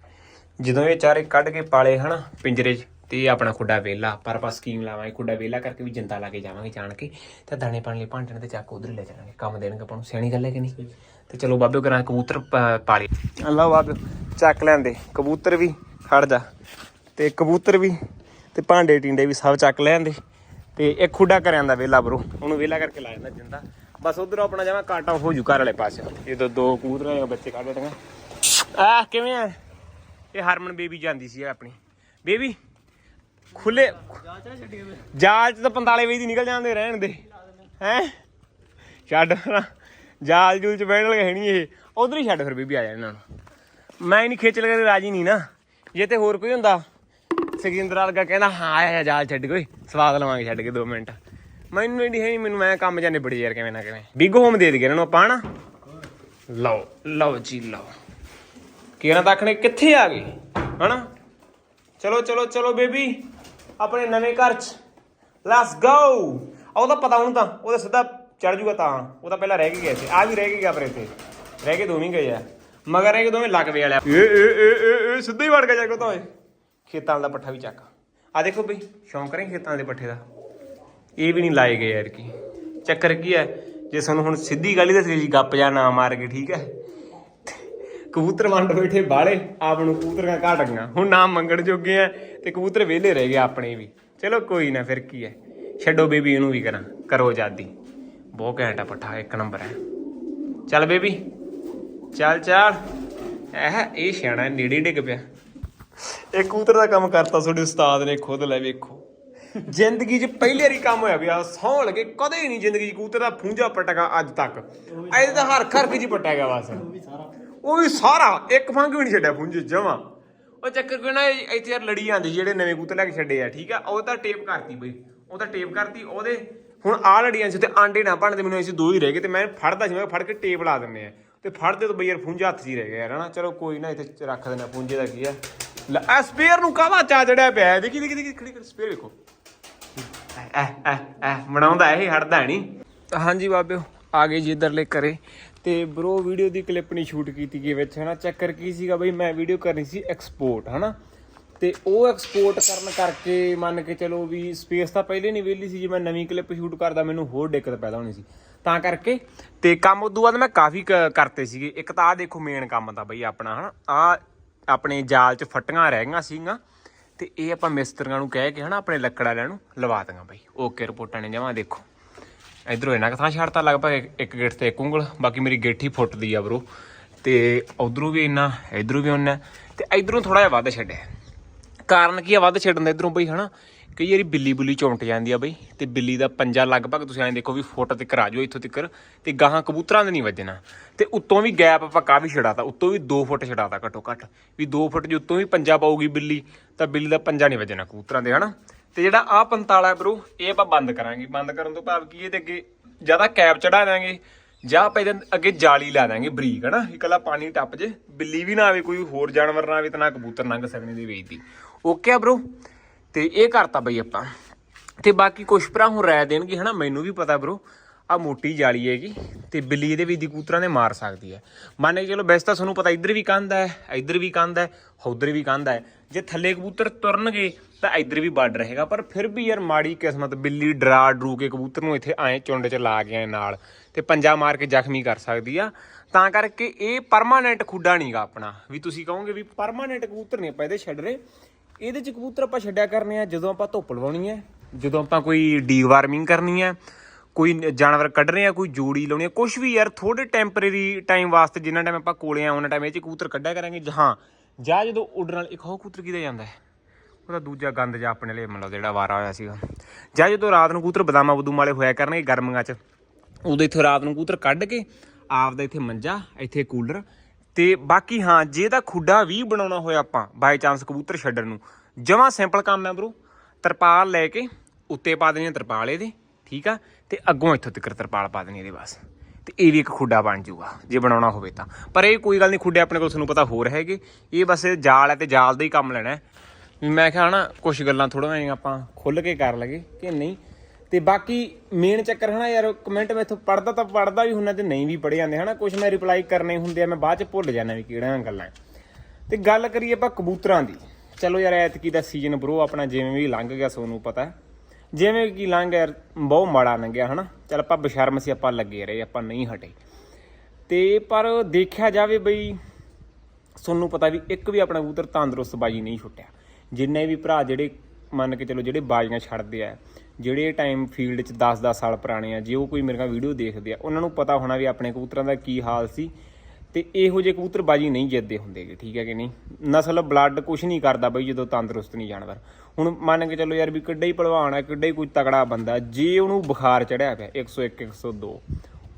ਜਦੋਂ ਇਹ ਚਾਰੇ ਕੱਢ ਕੇ ਪਾਲੇ ਹਨਾ ਪਿੰਜਰੇ 'ਚ ਤੇ ਇਹ ਆਪਣਾ ਖੁੱਡਾ ਵੇਲਾ। ਪਰ ਆਪਾਂ ਸਕੀਮ ਲਾਵਾਂਗੇ ਖੁੱਡਾ ਵੇਲਾ ਕਰਕੇ ਵੀ ਜਿੰਦਾ ਲਾ ਕੇ ਜਾਵਾਂਗੇ ਜਾਣ ਕੇ ਤੇ ਦਾਣੇ ਪਾਣ ਲਈ ਭਾਂਡੇ ਤੇ ਚੱਕ ਉਧਰ ਲੈ ਜਾਵਾਂਗੇ ਕੰਮ ਦੇਣਗੇ ਆਪਾਂ ਨੂੰ ਸਿਆਣੀ ਗੱਲ ਹੈ ਕਿ ਨਹੀਂ? ਤੇ ਚਲੋ ਬਾਬਿਓ ਕਰਾਂ ਕਬੂਤਰ ਪਾਲੇ। ਅੱਲਾ ਬਾਬਿਓ ਚੱਕ ਲੈਂਦੇ ਕਬੂਤਰ ਵੀ ਖੜ ਜਾ। ਤੇ ਕਬੂਤਰ ਵੀ ਤੇ ਭਾਂਡੇ ਟਿੰਡੇ ਵੀ ਸਭ ਚੱਕ ਲੈਂਦੇ ਤੇ ਇੱਕ ਖੁੱਡਾ ਕਰਿਆਂ ਦਾ ਵੇਲਾ ਬਰੋ। ਉਹਨੂੰ ਵੇਲਾ ਕਰਕੇ ਲਾ ਜਾਂਦਾ ਜਿੰਦਾ ਬਸ ਉਧਰ ਆਪਣਾ ਜਾਵਾਂ ਕਾਟ ਆਫ ਹੋ ਜੂ ਘਰ ਵਾਲੇ ਪਾਸੇ। ਜਦੋਂ ਦੋ ਕਬੂਤਰਾਂ ਦੇ ਬੱਚੇ ਕੱਢ ਦੇਣਗੇ ਆ। ਕਿਵੇਂ ਆ? ਇਹ ਹਰਮਨ ਬੇਬੀ ਜਾਂਦੀ ਸੀ ਆਪਣੀ। ਬੇਬੀ ਖੁੱਲੇ ਜਾਲ ਚ ਤਾਂ 45 ਵਜੇ ਦੀ ਨਿਕਲ ਜਾਂਦੇ ਰਹਿਣ ਦੇ। ਹੈ? ਛੱਡ ਜਾਲ ਜੂਲ ਚ ਬੈਠ ਲਗੇ ਨਹੀਂ ਇਹ। ਉਧਰ ਹੀ ਛੱਡ ਫਿਰ ਬੀਬੀ ਆ ਜਾ ਇਹਨਾਂ ਨੂੰ। ਮੈਂ ਨਹੀਂ ਖਿੱਚ ਲਗਾ ਰਾਜੀ ਨਹੀਂ ਨਾ। ਜੇ ਤੇ ਹੋਰ ਕੋਈ ਹੁੰਦਾ ਸਗਿੰਦਰ ਵਰਗਾ ਕਹਿੰਦਾ ਹਾਂ ਆਇਆ ਆ ਜਾਲ ਛੱਡ ਕੋਈ ਸਵਾਦ ਲਵਾਂਗੇ ਛੱਡ ਕੇ 2 ਮਿੰਟ। ਮੈਨੂੰ ਨਹੀਂ ਹੈ ਮੈਨੂੰ ਮੈਂ ਕੰਮ ਜਾਣੇ ਬੜੀ ਯਾਰ ਕਿਵੇਂ ਨਾ ਕਿਵੇਂ। ਬਿਗ ਹੋਮ ਦੇ ਦੇ ਇਹਨਾਂ ਨੂੰ ਆਪਾਂ ਨਾ ਲਓ। ਲਓ ਜੀ ਲਓ। ਕਿਹਨਾਂ ਤੱਕਣੇ ਕਿੱਥੇ ਆ ਗਏ? ਹਨਾ? ਚਲੋ ਚਲੋ ਚਲੋ ਬੇਬੀ ਆਪਣੇ ਨਵੇਂ ਘਰ ਚ। ਲੈਟਸ ਗੋ ਉਹਦਾ ਪਤਾ ਹੁਣ ਤਾਂ ਉਹਦਾ ਸਿੱਧਾ ਚੜ ਜੂਗਾ ਤਾਂ। ਉਹ ਤਾਂ ਪਹਿਲਾਂ ਰਹਿ ਕੇ ਗਿਆ ਸੀ। ਆ ਵੀ ਰਹਿ ਕੇ ਗਿਆ ਪਰ ਇੱਥੇ। ਰਹਿ ਕੇ ਦੋਵੇਂ ਗਏ ਆ। ਮਗਰ ਰਹਿ ਕੇ ਦੋਵੇਂ ਲੱਗ ਵੇ ਵਾਲਿਆ ਏ ਏ ਏ ਏ ਸਿੱਧਾ ਹੀ ਵੜ ਗਿਆ ਜਾਗੋ ਤਾਂ ਓਏ। ਖੇਤਾਂ ਦਾ ਪੱਠਾ ਵੀ ਚੱਕ। ਆ ਦੇਖੋ ਬਈ ਸ਼ੌਂਕ ਕਰੇ ਖੇਤਾਂ ਦੇ ਪੱਠੇ ਦਾ। ਇਹ ਵੀ ਨਹੀਂ ਲਾਏ ਗਏ ਯਾਰ ਕੀ। ਚੱਕਰ ਕੀ ਹੈ, ਜੇ ਸਾਨੂੰ ਹੁਣ ਸਿੱਧੀ ਗੱਲ ਹੀ ਦੱਸੀ ਜੀ ਗੱਪ ਜਾ ਨਾ ਮਾਰ ਕੇ, ਠੀਕ ਹੈ? ਕਬੂਤਰ ਵੰਡ ਬੈਠੇ ਬਾਲੇ ਆਪ ਨੂੰ ਕਬੂਤਰਾਂ ਘਾਟ ਗਈਆਂ। ਹੁਣ ਨਾਮ ਮੰਗਣ ਜੋਗੇ ਆ ਤੇ ਕਬੂਤਰ ਵਿਹਲੇ ਰਹਿ ਗਏ ਆਪਣੇ ਵੀ। ਚਲੋ ਕੋਈ ਨਾ, ਫਿਰ ਕੀ ਹੈ? ਛੱਡੋ ਬੇਬੀ, ਇਹਨੂੰ ਵੀ ਕਰਾਂ। ਕਰੋ ਆਜ਼ਾਦੀ। ਬਹੁਤ ਘੈਂਟ ਆ ਪੱਠਾ, ਇੱਕ ਨੰਬਰ ਹੈ। ਚੱਲ ਬੇਬੀ, ਚੱਲ ਚੱਲ। ਇਹ ਇਹ ਸਿਆਣਾ ਨੇੜੇ ਡਿੱਗ ਪਿਆ। ਇਹ ਕਬੂਤਰ ਦਾ ਕੰਮ ਕਰਤਾ ਤੁਹਾਡੇ ਉਸਤਾਦ ਨੇ, ਖੁਦ ਲੈ ਵੇਖੋ। ਜ਼ਿੰਦਗੀ 'ਚ ਪਹਿਲੀ ਵਾਰੀ ਕੰਮ ਹੋਇਆ ਵੀ ਆ ਸੌਂ ਲਗੇ, ਕਦੇ ਨਹੀਂ ਜ਼ਿੰਦਗੀ 'ਚ ਕਬੂਤਰ ਦਾ ਫੂੰਜਾ ਪਟਗਾ ਅੱਜ ਤੱਕ। ਇਹਦੇ ਤਾਂ ਹਰ ਖਰਕ 'ਚ ਪਟਿਆ ਗਿਆ ਬਸ। ਉਹ ਵੀ ਸਾਰਾ, ਇੱਕ ਫੰਗ ਵੀ ਨਹੀਂ ਛੱਡਿਆ ਫੁੰਜੇ ਜਮਾ। ਉਹ ਚੱਕਰ ਕੋਈ ਨਾ ਇੱਥੇ ਯਾਰ ਲੜੀ ਜਾਂਦੀ ਜਿਹੜੇ ਨਵੇਂ ਕਬੂਤਰ ਲੈ ਕੇ ਛੱਡੇ ਆ, ਠੀਕ ਆ? ਉਹ ਤਾਂ ਟੇਪ ਕਰਤੀ ਬਈ, ਉਹ ਤਾਂ ਟੇਪ ਕਰਤੀ, ਉਹਦੇ ਹੁਣ ਆ ਲੜੀਆਂ ਸੀ ਤੇ ਆਂਡੇ ਨਾ ਬਣਦੇ ਮੈਨੂੰ ਐਸੀ ਦੋ ਹੀ ਰਹਿ ਗਏ ਤੇ ਮੈਂ ਫੜਦਾ ਸੀ, ਮੈਂ ਫੜ ਕੇ ਟੇਪ ਲਾ ਦਿੰਨੇ ਆ। ਤੇ ਫੜਦੇ ਤਾਂ ਬਈ ਯਾਰ ਫੁੰਜਾ ਹੱਥ 'ਚ ਹੀ ਰਹਿ ਗਿਆ ਯਾਰ, ਹਨਾ? ਚਲੋ ਕੋਈ ਨਾ ਇੱਥੇ ਰੱਖ ਦੇਣਾ ਫੁੰਜੇ ਦਾ ਕੀ ਆ। ਲੈ ਆ ਸਪੇਅਰ ਨੂੰ ਕਾਹਦਾ ਚਾ ਚੜਿਆ ਪਿਆ? ਹੈ? ਦੇਖੀ ਦੇਖੀ ਦੇਖੀ, ਖੜੀ ਕਰ, ਸਪੇਅਰ ਵੇਖੋ। ਬਣਾਉਂਦਾ ਇਹ, ਹਟਦਾ ਨਹੀਂ। ਹਾਂਜੀ ਬਾਬਿਓ, ਆ ਗਏ ਜੀ ਇੱਧਰਲੇ ਕਰੇ ਤੇ ਬ్రో ਵੀਡੀਓ ਦੀ ਕਲਿੱਪ ਨਹੀਂ ਸ਼ੂਟ ਕੀਤੀ ਗਈ ਵਿੱਚ, ਹਨਾ? ਚੱਕਰ ਕੀ ਸੀਗਾ ਬਈ? ਮੈਂ ਵੀਡੀਓ ਕਰਨੀ ਸੀ ਐਕਸਪੋਰਟ ਹਨਾ? ਤੇ ਉਹ ਐਕਸਪੋਰਟ ਕਰਨ ਕਰਕੇ ਮੰਨ ਕੇ ਚਲੋ ਵੀ ਸਪੇਸ ਤਾਂ ਪਹਿਲੇ ਨਹੀਂ ਵਿਹਲੀ ਸੀ, ਜੇ ਮੈਂ ਨਵੀਂ ਕਲਿੱਪ ਸ਼ੂਟ ਕਰਦਾ, ਮੈਨੂੰ ਹੋਰ ਦਿੱਕਤ ਪੈਦਾ ਹੋਣੀ ਸੀ। ਤਾਂ ਕਰਕੇ, ਤੇ ਕੰਮ ਉਦੋਂ ਬਾਅਦ ਮੈਂ ਕਾਫੀ ਕ- ਕਰਤੇ ਸੀਗੇ। ਇੱਕ ਤਾਂ ਆ ਦੇਖੋ ਮੇਨ ਕੰਮ ਤਾਂ ਬਈ ਆਪਣਾ, ਹਨਾ? ਆ ਆਪਣੇ ਜਾਲ 'ਚ ਫਟੀਆਂ ਰਹਿ ਗਈਆਂ ਸੀਗੀਆਂ। ਤੇ ਇਹ ਆਪਾਂ ਮਿਸਤਰੀਆਂ ਨੂੰ ਕਹਿ ਕੇ ਹਨਾ ਆਪਣੇ ਲੱਕੜ ਵਾਲਿਆਂ ਨੂੰ ਲਵਾ ਦਾਂਗਾ ਬਾਈ। ਓਕੇ ਰਿਪੋਰਟਾਂ ਨੇ ਜਮਾ ਦੇਖੋ। ਇਧਰੋਂ ਇਹਨਾਂ ਕਥਾਂ ਛੱਡਤਾ ਲਗਭਗ ਇੱਕ- ਇੱਕ ਗੇਟ ਤੇ ਇੱਕ ਉਂਗਲ, ਬਾਕੀ ਮੇਰੀ ਗੇਠੀ ਫੁੱਟਦੀ ਆ ਬਰੋ। ਤੇ ਉਧਰੋਂ ਵੀ ਇੰਨਾ, ਇਧਰੋਂ ਵੀ ਉਹਨਾਂ ਤੇ ਇਧਰੋਂ ਥੋੜਾ ਜਿਹਾ ਵੱਧ ਛੱਡਿਆ। ਕਾਰਨ ਕੀ ਆ? ਵੱਧ ਛੱਡਣ ਦਾ ਇਧਰੋਂ ਬਈ ਹਨਾ ਕਈ ਵਾਰੀ ਬਿੱਲੀ ਬੁੱਲੀ ਚੌਂਟ ਜਾਂਦੀ ਆ ਬਈ, ਤੇ ਬਿੱਲੀ ਦਾ ਪੰਜਾ ਲਗਭਗ ਤੁਸੀਂ ਐਂ ਦੇਖੋ ਵੀ ਫੁੱਟ ਤੱਕ ਕਰਾ ਜਾਓ ਇੱਥੋਂ ਤੱਕ ਤੇ ਗਾਹਾਂ ਕਬੂਤਰਾਂ ਦੇ ਨਹੀਂ ਵੱਜਣਾ। ਤੇ ਉੱਤੋਂ ਵੀ ਗੈਪ ਆਪਾਂ ਕਾਫੀ ਛਡਾਤਾ ਉੱਤੋਂ ਵੀ 2 ਫੁੱਟ ਛਡਾਤਾ ਘੱਟੋ ਘੱਟ। ਵੀ 2 ਫੁੱਟ ਜੇ ਉੱਤੋਂ ਵੀ ਪੰਜਾ ਪਾਊਗੀ ਬਿੱਲੀ, ਤਾਂ ਬਿੱਲੀ ਦਾ ਪੰਜਾ ਨਹੀਂ ਵੱਜਣਾ ਕਬੂਤਰਾਂ ਦੇ, ਹਨਾ? ਤੇ ਜਿਹੜਾ ਆ 45 ਹੈ ਬਰੋ, ਇਹ ਆਪਾਂ ਬੰਦ ਕਰਾਂਗੇ। ਬੰਦ ਕਰਨ ਤੋਂ ਭਾਵ ਕੀ ਇਹਦੇ ਅੱਗੇ ਜ਼ਿਆਦਾ ਕੈਪ ਚੜਾ ਦਾਂਗੇ ਜਾਂ ਆਪਾਂ ਇਹਦੇ ਅੱਗੇ ਜਾਲੀ ਲਾ ਦਾਂਗੇ ਬਰੀਕ, ਹਨਾ? ਇਕੱਲਾ ਪਾਣੀ ਟੱਪ ਜੇ, ਬਿੱਲੀ ਵੀ ਨਾ ਆਵੇ, ਕੋਈ ਹੋਰ ਜਾਨਵਰ ਨਾ ਆਵੇ, ਤਾਂ ਨਾ ਕਬੂਤਰ ਲੰਘ ਸਕਣੇ ਦੀ ਵੇਚਦੀ। ਓਕੇ ਆ ਬ్రో ਤੇ ਇਹ ਕਰਤਾ ਬਈ ਆਪਾਂ। ਤੇ ਬਾਕੀ ਕੁਛ ਭਰਾ ਹੁਣ ਰਾਇ ਦੇਣਗੇ, ਹਨਾ? ਮੈਨੂੰ ਵੀ ਪਤਾ ਬ్రో ਆ ਮੋਟੀ ਜਾਲੀ ਹੈਗੀ ਤੇ ਬਿੱਲੀ ਇਹਦੇ ਵੀ ਦੀ ਕਬੂਤਰਾਂ ਨੇ ਮਾਰ ਸਕਦੀ ਹੈ। ਮੰਨ ਕੇ ਚਲੋ ਵੈਸੇ ਤਾਂ ਤੁਹਾਨੂੰ ਪਤਾ ਇੱਧਰ ਵੀ ਕੰਧ ਹੈ, ਇੱਧਰ ਵੀ ਕੰਧ ਹੈ ਉਧਰ ਵੀ ਕੰਧ ਹੈ। ਜੇ ਥੱਲੇ ਕਬੂਤਰ ਤੁਰਨਗੇ ਤਾਂ ਇੱਧਰ ਵੀ ਬਾਰਡਰ ਰਹੇਗਾ, ਪਰ ਫਿਰ ਵੀ ਯਾਰ ਮਾੜੀ ਕਿਸਮਤ ਬਿੱਲੀ ਡਰਾ ਡਰੂ ਕੇ ਕਬੂਤਰ ਨੂੰ ਇੱਥੇ ਐਂ ਚੁੰਡ 'ਚ ਲਾ ਗਿਆ ਨਾਲ ਤੇ ਪੰਜਾ ਮਾਰ ਕੇ ਜ਼ਖਮੀ ਕਰ ਸਕਦੀ ਆ। ਤਾਂ ਕਰਕੇ ਇਹ ਪਰਮਾਨੈਂਟ ਖੁੱਡਾ ਨਹੀਂਗਾ ਆਪਣਾ। ਵੀ ਤੁਸੀਂ ਕਹੋਗੇ ਵੀ ਪਰਮਾਨੈਂਟ ਕਬੂਤਰ ਨਹੀਂ ਆਪਾਂ ਇਹਦੇ ਛੱਡ ਰਹੇ। ਇਹਦੇ 'ਚ ਕਬੂਤਰ ਆਪਾਂ ਛੱਡਿਆ ਕਰਨੇ ਆ, ਜਦੋਂ ਆਪਾਂ ਧੁੱਪ ਲਵਾਉਣੀ ਹੈ ਜਦੋਂ ਆਪਾਂ ਕੋਈ ਡੀਵਾਰਮਿੰਗ ਕਰਨੀ ਹੈ ਕੋਈ ਜਾਨਵਰ ਕੱਢ ਰਹੇ ਆ, ਕੋਈ ਜੋੜੀ ਲਾਉਣੀ ਆ ਕੁਝ ਵੀ ਯਾਰ ਥੋੜੇ ਟੈਂਪਰੇਰੀ ਟਾਈਮ ਵਾਸਤੇ ਜਿੰਨਾ ਟਾਈਮ ਆਪਾਂ ਕੋਲੇ ਆ ਉਹਨਾਂ ਟਾਈਮ ਇਹ 'ਚ ਕਬੂਤਰ ਕੱਢਿਆ ਕਰਾਂਗੇ, ਜਾਂ ਜਾਂ ਜਦੋਂ ਉੱਡਣ ਵਾਲੇ, ਇੱਕ ਹੋਰ ਕਬੂਤਰ ਕਿਤੇ ਜਾਂਦਾ ਹੈ? ਉਹਦਾ ਦੂਜਾ ਗੰਦ ਜਾ ਆਪਣੇ ਲਈ, ਮਤਲਬ ਜਿਹੜਾ ਵਾਰਾ ਹੋਇਆ ਸੀਗਾ। ਜਾਂ ਜਦੋਂ ਰਾਤ ਨੂੰ ਕਬੂਤਰ ਬਦਾਮਾ ਬਦੂਮ ਵਾਲੇ ਹੋਇਆ ਕਰਨਗੇ ਗਰਮੀਆਂ 'ਚ, ਉਦੋਂ ਇੱਥੇ ਰਾਤ ਨੂੰ ਕਬੂਤਰ ਕੱਢ ਕੇ ਆਪਦਾ ਇੱਥੇ ਮੰਜਾ, ਇੱਥੇ ਕੂਲਰ ਤੇ ਬਾਕੀ ਹਾਂ, ਜੇ ਤਾਂ ਖੁੱਡਾ ਵੀ ਬਣਾਉਣਾ ਹੋਇਆ ਆਪਾਂ ਬਾਈ ਚਾਂਸ ਕਬੂਤਰ ਛੱਡਣ ਨੂੰ, ਜਮਾਂ ਸਿੰਪਲ ਕੰਮ ਹੈ ਬ్రో ਤਰਪਾਲ ਲੈ ਕੇ ਉੱਤੇ ਪਾ ਦੇਣੀ ਆ ਤਰਪਾਲ ਇਹਦੇ, ਠੀਕ ਆ? ਤੇ ਅੱਗੋਂ ਇੱਥੋਂ ਤੱਕ ਤਰਪਾਲ ਪਾ ਦੇਣੀ ਇਹਦੇ ਬਸ। ਤੇ ਇਹ ਵੀ ਇੱਕ ਖੁੱਡਾ ਬਣ ਜਾਊਗਾ, ਜੇ ਬਣਾਉਣਾ ਹੋਵੇ ਤਾਂ। ਪਰ ਇਹ ਕੋਈ ਗੱਲ ਨਹੀਂ, ਖੁੱਡੇ ਆਪਣੇ ਕੋਲ ਤੁਹਾਨੂੰ ਪਤਾ ਹੋਰ ਹੈਗੇ। ਇਹ ਬਸ ਜਾਲ ਹੈ ਤੇ ਜਾਲ ਦਾ ਹੀ ਕੰਮ ਲੈਣਾ ਵੀ ਮੈਂ ਕਿਹਾ ਨਾ ਕੁਝ ਗੱਲਾਂ ਥੋੜ੍ਹੀਆਂ ਜਿਹੀਆਂ ਆਪਾਂ ਖੁੱਲ ਕੇ ਕਰ ਲਗੇ ਕਿ ਨਹੀਂ? ਤੇ ਬਾਕੀ ਮੇਨ ਚੱਕਰ ਹਨਾ ਯਾਰ ਕਮੈਂਟ ਮੈਥੋਂ ਪੜਦਾ ਤਾਂ ਪੜਦਾ ਵੀ ਹੁੰਦਾ ਤੇ ਨਹੀਂ ਵੀ ਪੜੇ ਜਾਂਦੇ ਹਨਾ। ਕੁਝ ਮੈਂ ਰਿਪਲਾਈ ਕਰਨੇ ਹੁੰਦੇ ਆ, ਮੈਂ ਬਾਅਦ ਚ ਭੁੱਲ ਜਾਂਦਾ ਵੀ ਕਿਹੜੀਆਂ ਗੱਲਾਂ। ਤੇ ਗੱਲ ਕਰੀਏ ਆਪਾਂ ਕਬੂਤਰਾਂ ਦੀ। ਚਲੋ ਯਾਰ, ਐਤਕੀ ਦਾ ਸੀਜ਼ਨ ਬਰੋ ਆਪਣਾ ਜਿਵੇਂ ਵੀ ਲੰਘ ਗਿਆ, ਸੋਨੂੰ ਪਤਾ। ਜਿਵੇਂ ਕਿ ਲੰਘ ਗਿਆ, ਬਹੁਤ ਮਾੜਾ ਲੰਘਿਆ ਹਨਾ। ਚਲ ਆਪਾਂ ਬਸ਼ਰਮ ਸੀ, ਆਪਾਂ ਲੱਗੇ ਰਹੇ, ਆਪਾਂ ਨਹੀਂ ਹਟੇ। ਤੇ ਪਰ ਦੇਖਿਆ ਜਾਵੇ ਬਈ, ਸੋਨੂੰ ਪਤਾ ਵੀ ਇੱਕ ਵੀ ਆਪਣਾ ਕਬੂਤਰ ਤੰਦਰੁਸਤ ਬਾਜੀ ਨਹੀਂ ਛੁੱਟਿਆ। ਜਿੰਨੇ ਵੀ ਭਰਾ ਜਿਹੜੇ, ਮੰਨ ਕੇ ਚਲੋ ਜਿਹੜੇ ਬਾਜੀਆਂ ਛੱਡਦੇ ਆ ਜਿਹੜੇ ਟਾਈਮ ਫੀਲਡ 'ਚ 10-10 ਸਾਲ ਪੁਰਾਣੇ ਆ ਜੇ ਉਹ ਕੋਈ ਮੇਰੇ ਨਾਲ ਵੀਡੀਓ ਦੇਖਦੇ ਆ ਉਹਨਾਂ ਨੂੰ ਪਤਾ ਹੋਣਾ ਵੀ ਆਪਣੇ ਕਬੂਤਰਾਂ ਦਾ ਕੀ ਹਾਲ ਸੀ। ਤੇ ਇਹੋ ਜਿਹੇ ਕਬੂਤਰ ਬਾਜੀ ਨਹੀਂ ਜਿੱਤਦੇ ਹੁੰਦੇਗੇ ਠੀਕ ਹੈ ਕਿ ਨਹੀਂ? ਨਸਲ ਬਲੱਡ ਕੁਝ ਨਹੀਂ ਕਰਦਾ ਬਈ ਜਦੋਂ ਤੰਦਰੁਸਤ ਨਹੀਂ ਜਾਨਵਰ। ਹੁਣ ਮੰਨ ਕੇ ਚੱਲੋ ਯਾਰ ਵੀ ਕਿੱਡਾ ਹੀ ਭਲਵਾਨ ਹੈ ਕਿੱਡਾ ਹੀ ਕੋਈ ਤਕੜਾ ਬੰਦਾ ਜੇ ਉਹਨੂੰ ਬੁਖਾਰ ਚੜਿਆ ਪਿਆ 101 102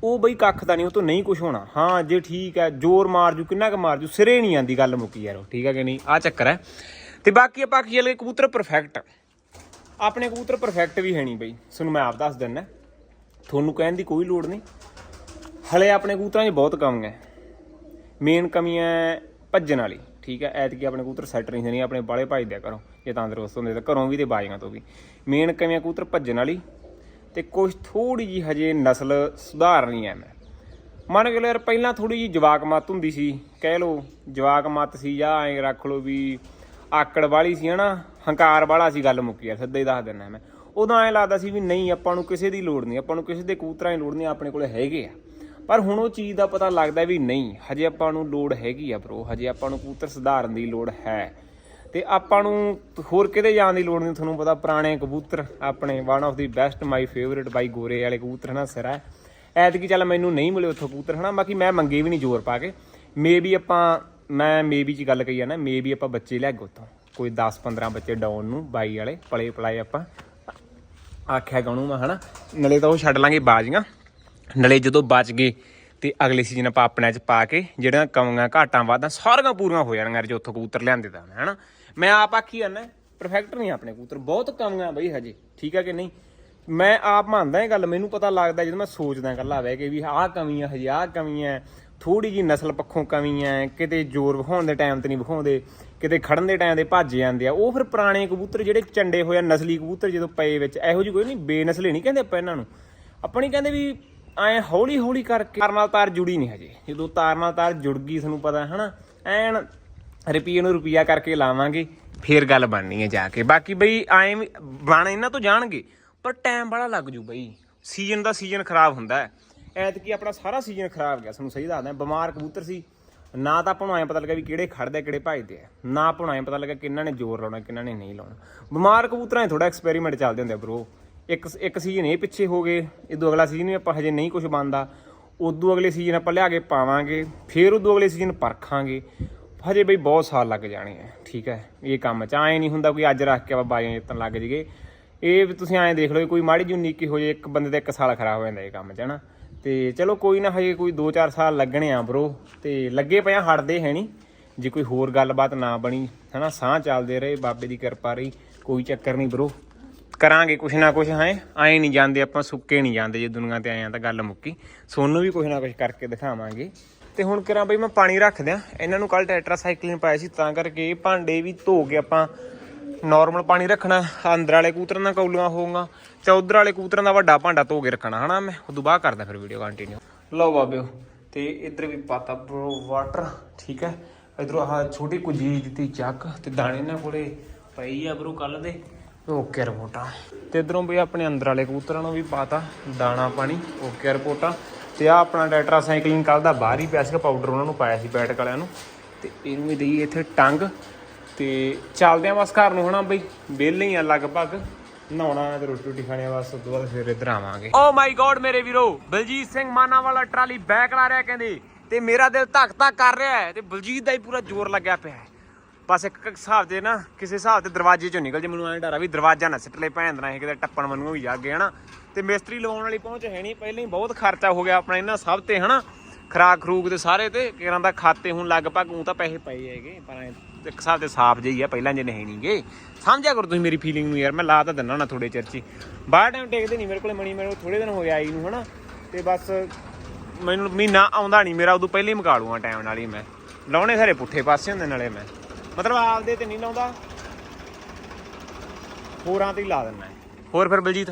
ਉਹ ਬਈ ਕੱਖ ਤਾਂ ਨਹੀਂ ਉਹ ਤੋਂ ਨਹੀਂ ਕੁਝ ਹੋਣਾ। ਹਾਂ ਜੇ ਠੀਕ ਹੈ ਜ਼ੋਰ ਮਾਰ ਜੂ ਕਿੰਨਾ ਕੁ ਮਾਰ ਜੂ ਸਿਰੇ ਨਹੀਂ ਆਂਦੀ ਗੱਲ ਮੁੱਕੀ ਯਾਰ ਉਹ, ਠੀਕ ਹੈ ਕਿ ਨਹੀਂ? ਆ ਚੱਕਰ ਹੈ। ਤੇ ਬਾਕੀ ਆਪਾਂ ਕੀ ਵਾਲੇ ਕਬੂਤਰ ਪਰਫੈਕਟ ਆਪਣੇ ਕਬੂਤਰ ਪਰਫੈਕਟ ਵੀ ਹੈ ਨਹੀਂ ਬਈ। ਤੁਹਾਨੂੰ ਮੈਂ ਆਪ ਦੱਸ ਦਿੰਦਾ। ਤੁਹਾਨੂੰ ਕਹਿਣ ਦੀ ਕੋਈ ਲੋੜ ਨਹੀਂ। ਹਲੇ ਆਪਣੇ ਕਬੂਤਰਾਂ 'ਚ ਬਹੁਤ ਕਮੀਆਂ ਹੈ। ਮੇਨ ਕਮੀ ਹੈ ਭੱਜਣ ਵਾਲੀ, ਠੀਕ ਹੈ? ਐਤਕੀ ਆਪਣੇ ਕਬੂਤਰ ਸੈੱਟ ਨਹੀਂ ਨਹੀਂ ਆਪਣੇ ਬਾਲੇ ਭੱਜਦਿਆ ਕਰੋ। ਜੇ ਤੰਦਰੁਸਤ ਹੁੰਦੇ ਤਾਂ ਘਰੋਂ ਵੀ ਤੇ ਬਾਜੀਆਂ ਤੋਂ ਵੀ। ਮੇਨ ਕਮੀ ਹੈ ਕਬੂਤਰ ਭੱਜਣ ਵਾਲੀ। ਤੇ ਕੁਝ ਥੋੜੀ ਜੀ ਹਜੇ ਨਸਲ ਸੁਧਾਰਨੀ ਹੈ ਮੈਂ। ਮੰਨ ਕੇ ਲੋ ਯਾਰ ਪਹਿਲਾਂ ਥੋੜੀ ਜੀ ਜਵਾਕ ਮੱਤ ਹੁੰਦੀ ਸੀ। ਕਹਿ ਲੋ ਜਵਾਕ ਮੱਤ ਸੀ ਜਾਂ ਐਂ ਰੱਖ ਲੋ ਵੀ ਆਕੜ ਵਾਲੀ ਸੀ, ਹਨਾ? ਹੰਕਾਰ ਵਾਲਾ ਸੀ ਗੱਲ ਮੁੱਕੀ ਯਾਰ ਸਿੱਧਾ ਹੀ ਦੱਸ ਦਿੰਦਾ ਮੈਂ। ਉਦੋਂ ਐਂ ਲੱਗਦਾ ਸੀ ਵੀ ਨਹੀਂ, ਆਪਾਂ ਨੂੰ ਕਿਸੇ ਦੀ ਲੋੜ ਨਹੀਂ, ਆਪਾਂ ਨੂੰ ਕਿਸੇ ਦੇ ਕਬੂਤਰਾਂ ਦੀ ਲੋੜ ਨਹੀਂ, ਆਪਣੇ ਕੋਲੇ ਹੈਗੇ ਆ। ਪਰ ਹੁਣ ਉਹ ਚੀਜ਼ ਦਾ ਪਤਾ ਲੱਗਦਾ ਵੀ ਨਹੀਂ, ਹਜੇ ਆਪਾਂ ਨੂੰ ਲੋੜ ਹੈਗੀ ਆ ਬ్రో ਹਜੇ ਆਪਾਂ ਨੂੰ ਕਬੂਤਰ ਸੁਧਾਰਨ ਦੀ ਲੋੜ ਹੈ। ਤੇ ਆਪਾਂ ਨੂੰ ਹੋਰ ਕਿਤੇ ਜਾਣ ਦੀ ਲੋੜ ਨਹੀਂ, ਤੁਹਾਨੂੰ ਪਤਾ ਪੁਰਾਣੇ ਕਬੂਤਰ, ਆਪਣੇ one of the best my favourite ਬਾਈ ਗੋਰੇ ਵਾਲੇ ਕਬੂਤਰ, ਹਨਾ, ਸਿਰਾ। ਐਤਕੀ ਚੱਲ ਮੈਨੂੰ ਨਹੀਂ ਮਿਲੇ ਉੱਥੋਂ ਕਬੂਤਰ, ਹਨਾ, ਬਾਕੀ ਮੈਂ ਮੰਗੇ ਵੀ ਨਹੀਂ ਜ਼ੋਰ ਪਾ ਕੇ। ਮੇ ਵੀ ਆਪਾਂ, ਮੈਂ ਮੇ ਵੀ ਚ ਗੱਲ ਕਹੀ ਆ ਨਾ ਮੇ ਵੀ ਆਪਾਂ ਬੱਚੇ ਲੈ ਗਏ ਉੱਥੋਂ। ਕੋਈ 10 15 ਬੱਚੇ ਡਾਊਨ ਨੂੰ ਬਾਈ ਵਾਲੇ, ਪਲੇ ਪਲਾਏ ਆਪਾਂ। ਆਖਿਆ ਗਣੂ ਮੈਂ, ਹਨਾ? ਨਲੇ ਤਾਂ ਉਹ ਛੱਡ ਲਾਂਗੇ ਬਾਜ਼ੀਆਂ। ਨਲੇ ਜਦੋਂ ਬਚ ਗਏ ਤੇ ਅਗਲੇ ਸੀਜ਼ਨ ਆਪਾਂ ਆਪਣੇ ਚ ਪਾ ਕੇ ਜਿਹੜੀਆਂ ਕਮੀਆਂ ਘਾਟਾਂ ਵਾਧਾਂ ਸਾਰੀਆਂ ਪੂਰੀਆਂ ਹੋ ਜਾਣਗੀਆਂ ਜੇ ਉੱਥੋਂ ਕਬੂਤਰ ਲਿਆਂਦੇ ਤਾਂ ਮੈਂ ਹਨਾ? ਮੈਂ ਆਪ ਆਖੀ ਜਾਂਦਾ ਪਰਫੈਕਟ ਨਹੀਂ ਆਪਣੇ ਕਬੂਤਰ, ਬਹੁਤ ਕਮੀਆਂ ਬਈ ਹਜੇ, ਠੀਕ ਆ ਕਿ ਨਹੀਂ? ਮੈਂ ਆਪ ਮੰਨਦਾ ਇਹ ਗੱਲ, ਮੈਨੂੰ ਪਤਾ ਲੱਗਦਾ ਜਦੋਂ ਮੈਂ ਸੋਚਦਾ ਇਕੱਲਾ ਬਹਿ ਕੇ ਵੀ ਆਹ ਕਮੀ ਕਮੀਆਂ ਹਜੇ, ਆਹ ਕਮੀ ਕਮੀਆਂ ਥੋੜੀ ਜੀ ਨਸਲ ਪੱਖੋਂ ਕਮੀ ਹੈ ਕਿਤੇ ਜ਼ੋਰ ਵਿਖਾਉਣ ਦੇ ਟਾਈਮ ਤੇ ਨਹੀਂ ਵਿਖਾਉਂਦੇ, ਕਿਤੇ ਖੜਨ ਦੇ ਟਾਈਮ ਤੇ ਭੱਜ ਜਾਂਦੇ ਆ। ਉਹ ਫਿਰ ਪੁਰਾਣੇ ਕਬੂਤਰ ਜਿਹੜੇ ਚੰਡੇ ਹੋਏ ਆ, ਨਸਲੀ ਕਬੂਤਰ ਜਦੋਂ ਪਏ ਵਿੱਚ, ਇਹੋ ਜਿਹੀ ਕੋਈ ਨਹੀਂ, ਬੇਨਸਲੇ ਨਹੀਂ ਕਹਿੰਦੇ ਆਪਾਂ ਇਹਨਾਂ ਨੂੰ। ਆਪਾਂ ਨਹੀਂ ਕਹਿੰਦੇ ਵੀ ਐ ਹੌਲੀ ਹੌਲੀ ਕਰਕੇ ਤਾਰ ਨਾਲ ਤਾਰ ਜੁੜੀ ਨਹੀਂ ਹਜੇ। ਜਦੋਂ ਤਾਰ ਨਾਲ ਤਾਰ ਜੁੜ ਗਈ ਤੁਹਾਨੂੰ ਪਤਾ ਹੈ ਹਨਾ, ਐਨ ਰੁਪਈਏ ਨੂੰ ਰੁਪਈਆ ਕਰਕੇ ਲਾਵਾਂਗੇ, ਫੇਰ ਗੱਲ ਬਣਨੀ ਹੈ ਜਾ ਕੇ। ਬਾਕੀ ਬਈ ਐ ਬਣ ਇਹਨਾਂ ਤੋਂ ਜਾਣਗੇ, ਪਰ ਟਾਈਮ ਬੜਾ ਲੱਗ ਜੂ ਬਈ। ਸੀਜ਼ਨ ਦਾ ਸੀਜ਼ਨ ਖਰਾਬ ਹੁੰਦਾ ਹੈ ਐਤਕੀ ਆਪਣਾ ਸਾਰਾ ਸੀਜ਼ਨ ਖਰਾਬ ਗਿਆ ਸਾਨੂੰ ਸਹੀ ਦੱਸਦਾ, ਬਿਮਾਰ ਕਬੂਤਰ ਸੀ। ਨਾ ਤਾਂ ਆਪਾਂ ਨੂੰ ਐਂ ਪਤਾ ਲੱਗਾ ਵੀ ਕਿਹੜੇ ਖੜਦੇ ਕਿਹੜੇ ਭਜਦੇ ਆ। ਨਾ ਆਪਾਂ ਨੂੰ ਐਂ ਪਤਾ ਲੱਗਾ ਕਿੰਨਾਂ ਨੇ ਜ਼ੋਰ ਲਾਉਣਾ ਕਿੰਨਾਂ ਨੇ ਨਹੀਂ ਲਾਉਣਾ। ਬਿਮਾਰ ਕਬੂਤਰਾਂ 'ਚ ਥੋੜਾ ਐਕਸਪੈਰੀਮੈਂਟ ਚੱਲਦੇ ਹੁੰਦੇ ਆ ਬ్రో ਇੱਕ ਇੱਕ ਸੀਜ਼ਨ ਇਹ ਪਿੱਛੇ ਹੋ ਗਏ ਇਦੋਂ ਅਗਲਾ ਸੀਜ਼ਨ ਵੀ ਆਪਾਂ ਹਜੇ ਨਹੀਂ ਕੁਝ ਬੰਦਾ ਉਦੋਂ ਅਗਲੇ ਸੀਜ਼ਨ ਆਪਾਂ ਲਿਆ ਕੇ ਪਾਵਾਂਗੇ, ਫਿਰ ਉਦੋਂ ਅਗਲੇ ਸੀਜ਼ਨ ਪਰਖਾਂਗੇ। ਹਜੇ ਬਈ ਬਹੁਤ ਸਾਲ ਲੱਗ ਜਾਣੇ ਆ, ਠੀਕ ਹੈ? ਇਹ ਕੰਮ ਚ ਐਂ ਨਹੀਂ ਹੁੰਦਾ ਕੋਈ ਅੱਜ ਰੱਖ ਕੇ ਆਪਾਂ ਬਾਜੀਆਂ ਜਿੱਤਣ ਲੱਗ ਜੀਗੇ ਇਹ ਵੀ ਤੁਸੀਂ ਐਂ ਦੇਖ ਲਓ ਕੋਈ ਮਾੜੀ ਜਿਹੀ ਨਿੱਕੀ ਹੋ ਜੇ ਇੱਕ ਬੰਦੇ ਦਾ ਇੱਕ ਸਾਲ ਖਰਾਬ ਹੋ ਜਾਂਦਾ ਇਹ ਕੰਮ ਚ ਹਨਾ ਤੇ ਚਲੋ ਕੋਈ ਨਾ ਹਜੇ ਕੋਈ 2-4 ਸਾਲ ਲੱਗਣੇ ਆ ਬ్రో ਤੇ ਲੱਗੇ ਪਿਆ ਹਟਦੇ ਹੈ ਨਹੀਂ। ਜੇ ਕੋਈ ਹੋਰ ਗੱਲਬਾਤ ਨਾ ਬਣੀ, ਹਨਾ, ਸਾਹ ਚੱਲਦੇ ਰਹੇ, ਬਾਬੇ ਦੀ ਕਿਰਪਾ ਰਹੀ, ਕੋਈ ਚੱਕਰ ਨਹੀਂ ਬ్రో ਕਰਾਂਗੇ ਕੁਛ ਨਾ ਕੁਛ, ਹੈ ਐਂ ਨਹੀਂ ਜਾਂਦੇ, ਆਪਾਂ ਸੁੱਕੇ ਨਹੀਂ ਜਾਂਦੇ, ਜੇ ਦੁਨੀਆ ਤੇ ਆਏ ਆ ਤਾਂ ਗੱਲ ਮੁੱਕੀ। ਸੋਨੂੰ ਵੀ ਕੁਛ ਨਾ ਕੁਛ ਕਰਕੇ ਦਿਖਾਵਾਂਗੇ। ਤੇ ਹੁਣ ਕਰਾਂ ਬਈ, ਮੈਂ ਪਾਣੀ ਰੱਖ ਦਿਆਂ ਇਹਨਾਂ ਨੂੰ ਕੱਲ ਟੈਟਰਾਸਾਈਕਲਿਨ ਪਾਇਆ ਸੀ, ਤਾਂ ਕਰਕੇ ਭਾਂਡੇ ਵੀ ਧੋ ਕੇ ਆਪਾਂ ਨਾਰਮਲ ਪਾਣੀ ਰੱਖਣਾ, ਅੰਦਰ ਵਾਲੇ ਕੂਤਰਾਂ ਦਾ ਕੌਲੀਆਂ ਹੋਊਗਾ। ਤੇ ਉਧਰ ਵਾਲੇ ਕੂਤਰਾਂ ਦਾ ਵੱਡਾ ਭਾਂਡਾ ਧੋ ਕੇ ਰੱਖਣਾ, ਹਨਾ ਮੈਂ? ਉਦੋਂ ਬਾਅਦ ਕਰਦਾ ਫਿਰ ਵੀਡੀਓ ਕੰਟੀਨਿਊ ਲਓ ਬਾਬਿਓ, ਤੇ ਇੱਧਰ ਵੀ ਪਾਤਾ ਬ్రో ਵਾਟਰ ਠੀਕ ਹੈ? ਇਧਰੋਂ ਆਹ ਛੋਟੀ ਕੁਜੀ ਦਿੱਤੀ ਚੱਕ, ਤੇ ਦਾਣੇ ਇਹਨਾਂ ਕੋਲੇ ਪਈ ਆ ਬ్రో ਕੱਲ ਦੇ। ਓਕੇ ਰਿਪੋਰਟਾਂ। ਤੇ ਇਧਰੋਂ ਵੀ ਆਪਣੇ ਅੰਦਰ ਵਾਲੇ ਕਬੂਤਰਾਂ ਨੂੰ ਵੀ ਪਾਤਾ ਦਾਣਾ ਪਾਣੀ ਓਕੇ ਰਿਪੋਰਟਾਂ। ਤੇ ਆ ਆਪਣਾ ਟੈਟਰਾਸਾਈਕਲਿਨ ਕੱਲ ਦਾ ਬਾਹਰ ਹੀ ਪਿਆ ਸੀਗਾ ਪਾਊਡਰ ਉਹਨਾਂ ਨੂੰ ਪਾਇਆ ਸੀ ਬੈਟਕ ਵਾਲਿਆਂ ਨੂੰ। ਤੇ ਇਹਨੂੰ ਵੀ ਦਈਏ ਇੱਥੇ ਟੰਗ। ਤੇ ਚੱਲਦੇ ਆ ਬਸ ਘਰ ਨੂੰ, ਹਨਾ ਬਈ? ਵਿਹਲੇ ਹੀ ਆ ਲਗਭਗ। ਨਹਾਉਣਾ ਤੇ ਰੋਟੀ ਰੋਟੀ ਖਾਣੀ ਬਸ ਉਸ ਤੋਂ ਬਾਅਦ ਫਿਰ ਇੱਧਰ ਆਵਾਂਗੇ। ਓ ਮਾਈ ਗੋਡ ਮੇਰੇ ਵੀਰੋ, ਬਲਜੀਤ ਸਿੰਘ ਮਾਨਾ ਵਾਲਾ ਟਰਾਲੀ ਬੈਕ ਲਾ ਰਿਹਾ ਕਹਿੰਦੇ, ਤੇ ਮੇਰਾ ਦਿਲ ਧੱਕ ਧੱਕ ਕਰ ਰਿਹਾ ਹੈ ਤੇ ਬਲਜੀਤ ਦਾ ਹੀ ਪੂਰਾ ਜ਼ੋਰ ਲੱਗਿਆ ਪਿਆ ਹੈ। ਬਸ ਇੱਕ ਹਿਸਾਬ ਦੇ ਨਾ, ਕਿਸੇ ਹਿਸਾਬ ਤੇ ਦਰਵਾਜ਼ੇ ਚੋਂ ਨਿਕਲ ਜੇ, ਮੈਨੂੰ ਐਂ ਡਰ ਆ ਵੀ ਦਰਵਾਜ਼ਾ ਨਾ ਸਿੱਟਲੇ ਭੈਣ ਦਾ, ਇਹ ਕਿਤੇ ਟੱਪਣ ਮੈਨੂੰ ਹੋਈ ਜਾਗੇ, ਹਨਾ। ਤੇ ਮਿਸਤਰੀ ਲਵਾਉਣ ਵਾਲੀ ਪਹੁੰਚ ਹੈ ਨਹੀਂ, ਪਹਿਲਾਂ ਹੀ ਬਹੁਤ ਖਰਚਾ ਹੋ ਗਿਆ ਆਪਣਾ ਇਹਨਾਂ ਸਭ ਤੇ, ਹਨਾ। ਖਰਾਕ ਖਰੂਕ ਦੇ ਸਾਰੇ ਤੇ ਕਿਰਾਂ ਦਾ ਖਾਤੇ ਹੁਣ ਲਗਭਗ ਉਹ ਤਾਂ ਪੈਸੇ ਪਏ ਹੈਗੇ, ਪਰ ਐਂ ਇੱਕ ਹਿਸਾਬ ਤੇ ਸਾਫ਼ ਜਿਹੀ ਆ, ਪਹਿਲਾਂ ਜੇ ਨਹੀਂ ਨਹੀਂਗੇ। ਸਮਝਿਆ ਕਰੋ ਤੁਸੀਂ ਮੇਰੀ ਫੀਲਿੰਗ ਨੂੰ ਯਾਰ, ਮੈਂ ਲਾ ਤਾਂ ਦਿੰਦਾ ਨਾ ਥੋੜੇ ਚਿਰ ਚ ਹੀ। ਬਾਹਰ ਟਾਈਮ ਟੇਕਦੇ ਨਹੀਂ ਮੇਰੇ ਕੋਲੇ ਮਣੀ, ਮੇਰੇ ਥੋੜੇ ਦਿਨ ਹੋ ਗਿਆ ਆਈ ਨੂੰ, ਹਨਾ। ਤੇ ਬਸ ਮੈਨੂੰ ਮਹੀਨਾ ਆਉਂਦਾ ਨਹੀਂ ਮੇਰਾ, ਉਦੋਂ ਪਹਿਲੇ ਹੀ ਮਕਾ ਲੂੰਗਾ ਟਾਈਮ ਨਾਲ ਹੀ ਮੈਂ। ਲਾਉਣੇ ਸਾਰੇ ਪੁੱਠੇ ਪਾਸੇ ਹੁੰਦੇ ਨਾਲੇ ਮੈਂ। ਮਤਲਬ ਆਪਦੇ ਤੇ ਨਹੀਂ ਲਾਉਂਦਾ। ਹੋਰਾਂ ਤੇ ਹੀ ਲਾ ਦਿੰਦਾ। ਹੋਰ ਫਿਰ ਬਲਜੀਤ?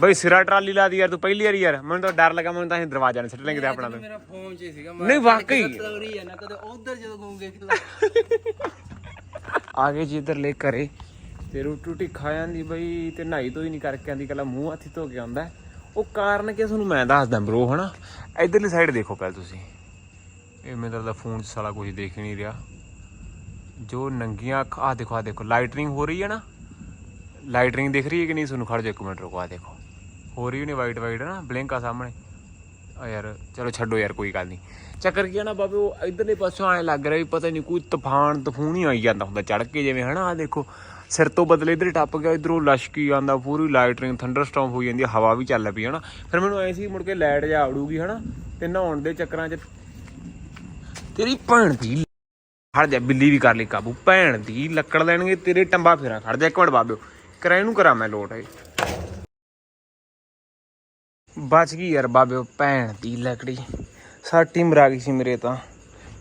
ਬਈ ਸਿਰਾ ਟਰਾਲੀ ਲਾ ਦੀ ਯਾਰ ਤੂੰ ਪਹਿਲੀ ਵਾਰੀ ਯਾਰ। ਮੈਨੂੰ ਤਾਂ ਡਰ ਲੱਗਾ ਮੈਨੂੰ ਤਾਂ ਅਸੀਂ ਦਰਵਾਜ਼ਾ ਨਹੀਂ ਸਿੱਟ ਲੈਂਗੇ ਆਪਣਾ ਤੇ ਮੇਰਾ ਫੋਨ 'ਚ ਹੀ ਸੀਗਾ ਨਹੀਂ ਵਾਕਈ। ਤਗੜੀ ਹੈ ਨਾ ਕਦੇ ਉਧਰ ਜਦੋਂ ਗੂੰਗੇ ਆਗੇ ਜੀ ਇਧਰ ਲੈ ਘਰੇ ਤੇ ਰੋਟੀ ਰੋਟੀ ਖਾ ਜਾਂਦੀ ਬਈ ਤੇ ਨਹਾਈ ਤੋਂ ਹੀ ਨਹੀਂ ਕਰਕੇ ਆਂਦੀ ਕੱਲਾ ਮੂੰਹ ਹੱਥੀ ਧੋ ਕੇ ਆਉਂਦਾ। ਉਹ ਕਾਰਨ ਕਿ ਤੁਹਾਨੂੰ ਮੈਂ ਦੱਸਦਾ ਬ్రో ਹਨਾ? ਇਧਰਲੀ ਸਾਈਡ ਦੇਖੋ ਪਹਿਲ ਤੁਸੀਂ। ਇਹ ਮੇਰੇ ਦਾ ਫੋਨ 'ਚ ਸਾਲਾ ਕੁਝ ਦੇਖ ਨਹੀਂ ਰਿਹਾ। ਜੋ ਨੰਗੀਆਂ ਆ ਦੇਖੋ ਆ ਦੇਖੋ ਲਾਈਟਨਿੰਗ ਹੋ ਰਹੀ ਹੈ ਨਾ? ਲਾਈਟਨਿੰਗ ਦਿਖ ਰਹੀ ਹੈ ਕਿ ਨਹੀਂ ਤੁਹਾਨੂੰ? ਖੜ ਜਾ ਇੱਕ ਮਿੰਟ ਰੁਕੋ ਆ ਦੇਖੋ। ਹੋ ਰਹੀ ਨਹੀਂ ਵਾਈਟ ਵਾਈਟ ਨਾ ਬਲਿੰਕ ਆ ਸਾਹਮਣੇ। ਆ ਯਾਰ ਚਲੋ ਛੱਡੋ ਯਾਰ ਕੋਈ ਗੱਲ ਨਹੀਂ। ਚੱਕਰ ਕੀ ਆ ਨਾ ਬਾਬੇ ਉਹ ਇਧਰਲੇ ਪਾਸੋਂ ਐ ਲੱਗ ਰਿਹਾ ਵੀ ਪਤਾ ਨਹੀਂ ਕੋਈ ਤੂਫਾਨ ਤਫੂਨ ਹੀ ਆਈ ਜਾਂਦਾ ਹੁੰਦਾ ਚੜ ਕੇ ਜਿਵੇਂ ਹਨਾ? ਆ ਦੇਖੋ ਸਿਰ ਤੋਂ ਬਦਲੇ ਇਧਰ ਟੱਪ ਗਿਆ ਇਧਰੋਂ ਲਸ਼ਕੀ ਆਂਦਾ ਪੂਰੀ ਲਾਈਟਰਿੰਗ ਥੰਡਰਸਟਾਰਮ ਹੋਈ ਜਾਂਦੀ ਆ, ਹਵਾ ਵੀ ਚੱਲ ਪਈ ਹਨਾ? ਫਿਰ ਮੈਨੂੰ ਐ ਸੀ ਮੁੜ ਕੇ ਲਾਈਟ ਜਾ ਆੜੂਗੀ ਹਨਾ? ਤੇ ਨਹਾਉਣ ਦੇ ਚੱਕਰਾਂ 'ਚ ਤੇਰੀ ਭੈਣ ਦੀ ਖੜ ਜਾ ਬਿੱਲੀ ਵੀ ਕਰ ਲਈ ਕਾਬੂ। ਭੈਣ ਦੀ ਲੱਕੜ ਲੈਣਗੇ ਤੇਰੇ ਟੰਬਾ ਫੇਰਾ ਖੜ ਜਾ ਇੱਕ ਮਿੰਟ ਬਾਬਿਓ ਕਰਾਂ ਇਹਨੂੰ ਕਰਾਂ ਮੈਂ ਲੋਟ ਇਹ। ਬਚ ਗਈ ਯਾਰ ਬਾਬੇ ਭੈਣ ਦੀ ਲੱਕੜੀ। ਸਾਟੀ ਮਰਾ ਗਈ ਸੀ ਮੇਰੇ ਤਾਂ।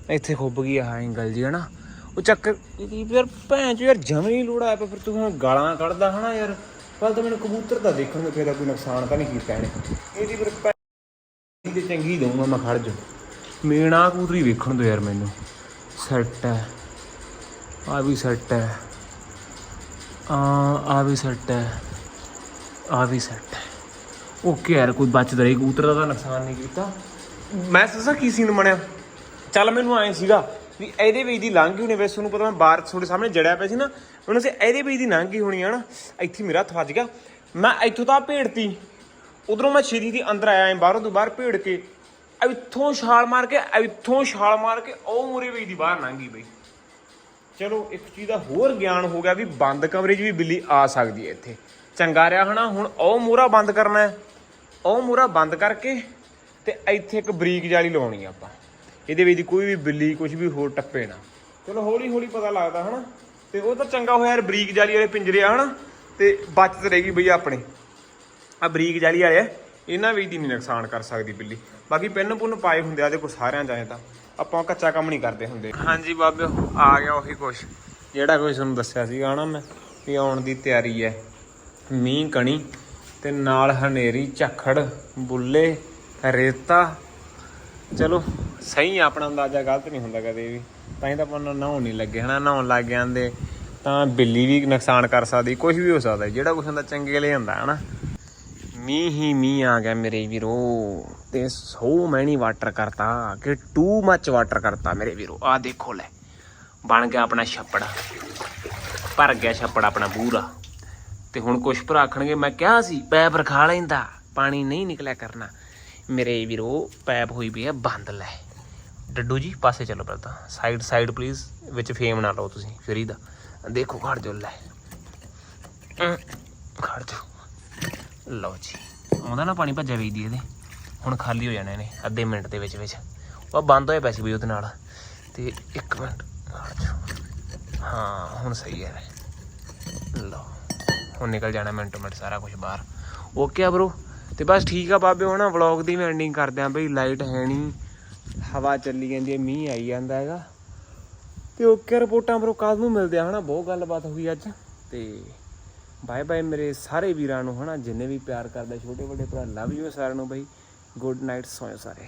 ਇੱਥੇ ਖੁੱਬ ਗਈ ਆ ਐਂਗਲ ਜੀ, ਹਨਾ? ਉਹ ਚੱਕਰ ਯਾਰ ਭੈਣ ਚ ਯਾਰ ਜਮੇ ਹੀ ਲੋੜਾ ਪਿਆ, ਫਿਰ ਤੂੰ ਹੁਣ ਗਾਲਾਂ ਕੱਢਦਾ, ਹਨਾ ਯਾਰ? ਕੱਲ ਤਾਂ ਮੈਨੂੰ ਕਬੂਤਰ ਦਾ ਦੇਖਣ ਨੂੰ ਫੇਰ ਕੋਈ ਨੁਕਸਾਨ ਤਾਂ ਨਹੀਂ ਕੀਤਾ ਇਹਨੇ। ਇਹਦੀ ਫਿਰ ਭੈਣ ਦੀ ਚੰਗੀ ਦਊਂਗਾ ਮੈਂ ਖੜ ਜਾ ਮੇਣਾ ਕਬੂਤਰੀ ਵੇਖਣ ਦੋ ਯਾਰ ਮੈਨੂੰ। ਸੈੱਟ ਹੈ। ਆ ਵੀ ਸੈੱਟ ਹੈ। ਆ ਵੀ ਸੈੱਟ ਹੈ। ਆ ਵੀ ਸੈੱਟ ਹੈ। ਓਕੇ ਯਾਰ, ਕੋਈ ਬਚਦਾ ਰਹੀ, ਕਬੂਤਰ ਦਾ ਨੁਕਸਾਨ ਨਹੀਂ ਕੀਤਾ। ਮੈਂ ਦੱਸਾਂ ਕੀ ਸੀਨ ਬਣਿਆ? ਚੱਲ ਮੈਨੂੰ ਐਂ ਸੀਗਾ ਵੀ ਇਹਦੇ ਵਿੱਚ ਦੀ ਲੰਘ ਗਈ ਹੋਣੀ, ਵੈਸੇ ਤੁਹਾਨੂੰ ਪਤਾ ਮੈਂ ਬਾਹਰ ਤੁਹਾਡੇ ਸਾਹਮਣੇ ਜੜਿਆ ਪਿਆ ਸੀ ਨਾ, ਮੈਨੂੰ ਸੇ ਇਹਦੇ ਵਿੱਚ ਦੀ ਲੰਘ ਗਈ ਹੋਣੀ ਹੈ ਨਾ। ਇੱਥੇ ਮੇਰਾ ਹੱਥ ਵੱਜ ਗਿਆ। ਮੈਂ ਇੱਥੋਂ ਤਾਂ ਭੇੜਤੀ ਉਧਰੋਂ ਮੈਂ ਛੇਤੀ ਦੀ ਅੰਦਰ ਆਇਆ ਐਂ, ਬਾਹਰੋਂ ਤੋਂ ਬਾਹਰ ਭੇੜ ਕੇ। ਇੱਥੋਂ ਛਾਲ ਮਾਰ ਕੇ, ਇੱਥੋਂ ਛਾਲ ਮਾਰ ਕੇ, ਉਹ ਮੂਰੇ ਵਿੱਚ ਦੀ ਬਾਹਰ ਲੰਘ ਗਈ ਬਈ। ਚਲੋ ਇੱਕ ਚੀਜ਼ ਦਾ ਹੋਰ ਗਿਆਨ ਹੋ ਗਿਆ ਵੀ ਬੰਦ ਕਮਰੇ 'ਚ ਵੀ ਬਿੱਲੀ ਆ ਸਕਦੀ ਹੈ ਇੱਥੇ। ਚੰਗਾ ਰਿਹਾ ਹਨਾ ਹੁਣ ਉਹ ਮੂਰਾ ਬੰਦ ਕਰਨਾ ਹੈ। ਉਹ ਮੂਰਾ ਬੰਦ ਕਰਕੇ ਤੇ ਇੱਥੇ ਇੱਕ ਬਰੀਕ ਜਾਲੀ ਲਾਉਣੀ ਆਪਾਂ। ਇਹਦੇ ਵਿੱਚ ਦੀ ਕੋਈ ਵੀ ਬਿੱਲੀ ਕੁਝ ਵੀ ਹੋਰ ਟੱਪੇ ਨਾ। ਚਲੋ ਹੌਲੀ ਹੌਲੀ ਪਤਾ ਲੱਗਦਾ ਹਨਾ। ਤੇ ਉਹ ਤਾਂ ਚੰਗਾ ਹੋਇਆ ਯਾਰ ਬਰੀਕ ਜਾਲੀ ਵਾਲੇ ਪਿੰਜਰੇ ਆ ਹਨਾ। ਤੇ ਬਚਤ ਰਹੇਗੀ ਬਈ ਆਪਣੇ। ਆ ਬਰੀਕ ਜਾਲੀ ਵਾਲੇ ਆ, ਇਹਨਾਂ ਵਿੱਚ ਦੀ ਨਹੀਂ ਨੁਕਸਾਨ ਕਰ ਸਕਦੀ ਬਿੱਲੀ। ਬਾਕੀ ਪਿੰਨ ਪੁੰਨ ਪਾਏ ਹੁੰਦੇ ਆ ਤੇ ਕੋ ਸਾਰਿਆਂ ਚਾਹੇ ਤਾਂ। ਆਪਾਂ ਕੱਚਾ ਕੰਮ ਨਹੀਂ ਕਰਦੇ ਹੁੰਦੇ। ਹਾਂਜੀ ਬਾਬੇ, ਆ ਗਿਆ ਉਹੀ ਕੁਛ। ਜਿਹੜਾ ਕੋਈ ਤੁਹਾਨੂੰ ਦੱਸਿਆ ਸੀਗਾ ਨਾ ਮੈਂ, ਵੀ ਆਉਣ ਦੀ ਤਿਆਰੀ ਹੈ ਮੀਂਹ, ਕਣੀ ਤੇ ਨਾਲ ਹਨੇਰੀ, ਝੱਖੜ, ਬੁੱਲੇ, ਰੇਤਾ। ਚਲੋ, ਸਹੀ ਆਪਣਾ ਅੰਦਾਜ਼ਾ ਗਲਤ ਨਹੀਂ ਹੁੰਦਾ ਕਦੇ ਵੀ। ਤਾਂ ਹੀ ਤਾਂ ਆਪਾਂ ਨੂੰ ਨਹਾਉਣ ਨਹੀਂ ਲੱਗੇ ਹਨਾ, ਨਹਾਉਣ ਲੱਗ ਜਾਂਦੇ। ਤਾਂ ਬਿੱਲੀ ਵੀ ਨੁਕਸਾਨ ਕਰ ਸਕਦੀ ਕੁਝ ਵੀ ਹੋ ਸਕਦਾ, ਜਿਹੜਾ ਕੁਛ ਹੁੰਦਾ ਚੰਗੇ ਲਈ ਹੁੰਦਾ ਹਨਾ। ਮੀਂਹ ਹੀ ਮੀਂਹ ਆ ਗਿਆ ਮੇਰੇ ਵੀਰੋ। ਤੇ ਸੋ ਮੈਨੀ ਵਾਟਰ ਕਰਤਾ ਕਿ ਟੂ ਮੱਚ ਵਾਟਰ ਕਰਤਾ ਮੇਰੇ ਵੀਰੋ। ਆ ਦੇਖੋ ਲੈ, ਬਣ ਗਿਆ ਆਪਣਾ ਛੱਪੜ। ਭਰ ਗਿਆ ਛੱਪੜ ਆਪਣਾ ਪੂਰਾ। ਤੇ ਹੁਣ ਕੁਛ ਭਰਾ ਆਖਣਗੇ, ਮੈਂ ਕਿਹਾ ਸੀ, ਪੈਪ ਰਖਾ ਲੈਂਦਾ। ਪਾਣੀ ਨਹੀਂ ਨਿਕਲਿਆ ਕਰਨਾ। ਮੇਰੇ ਵੀਰੋ, ਪੈਪ ਹੋਈ ਪਈ ਹੈ ਬੰਦ ਲੈ। ਡੱਡੂ ਜੀ, ਪਾਸੇ ਚਲੋ ਪਹਿਲਾਂ ਸਾਈਡ ਸਾਈਡ ਪਲੀਜ਼ ਵਿੱਚ ਫੇਮ ਨਾ ਲਓ ਤੁਸੀਂ ਫਰੀ ਦਾ। ਦੇਖੋ, ਖੜ ਜੋ ਲੈ। ਖੜ ਜੋ ਲਓ ਜੀ ਆਉਂਦਾ ਨਾ ਪਾਣੀ ਭੱਜਿਆ ਵੇਚਦੀ ਇਹਦੇ। ਹੁਣ ਖਾਲੀ ਹੋ ਜਾਣੇ ਨੇ, ਅੱਧੇ ਮਿੰਟ ਦੇ ਵਿੱਚ ਵਿੱਚ। ਉਹ ਬੰਦ ਹੋਏ ਪਿਆ ਸੀ ਵੀ ਉਹਦੇ ਨਾਲ। ਤੇ ਇੱਕ ਮਿੰਟ ਹਾਂ, ਹੁਣ ਸਹੀ ਹੈ। ਲਓ, ਹੁਣ ਨਿਕਲ ਜਾਣਾ ਮਿੰਟ ਮਿੰਟ ਸਾਰਾ ਕੁਝ ਬਾਹਰ। ਓਕੇ ਆ ਬ్రో ਤੇ ਬਸ ਠੀਕ ਆ ਬਾਬੇ, ਹੁਣ ਵਲੌਗ ਦੀ ਮੈਂ ਐਂਡਿੰਗ ਕਰਦੇ ਆਂ ਬਈ ਲਾਈਟ ਹੈ ਨਹੀਂ ਹਵਾ ਚੱਲੀ ਜਾਂਦੀ ਹੈ, ਮੀਂਹ ਆਈ ਜਾਂਦਾ ਹੈਗਾ। ਤੇ ਓਕੇ ਰਿਪੋਰਟਾਂ ਬ్రో ਕੱਲ ਨੂੰ ਮਿਲਦੇ ਆ, ਹਨਾ? ਬਹੁਤ ਗੱਲਬਾਤ ਹੋਈ ਅੱਜ। ਤੇ ਬਾਏ ਬਾਏ ਮੇਰੇ ਸਾਰੇ ਵੀਰਾਂ ਨੂੰ, ਹਨਾ? ਜਿੰਨੇ ਵੀ ਪਿਆਰ ਕਰਦੇ ਛੋਟੇ ਵੱਡੇ ਭਰਾ ਲਵ ਯੂ ਸਾਰਿਆਂ ਨੂੰ ਬਈ। ਗੁੱਡ ਨਾਈਟ ਸੋਇਓ ਸਾਰੇ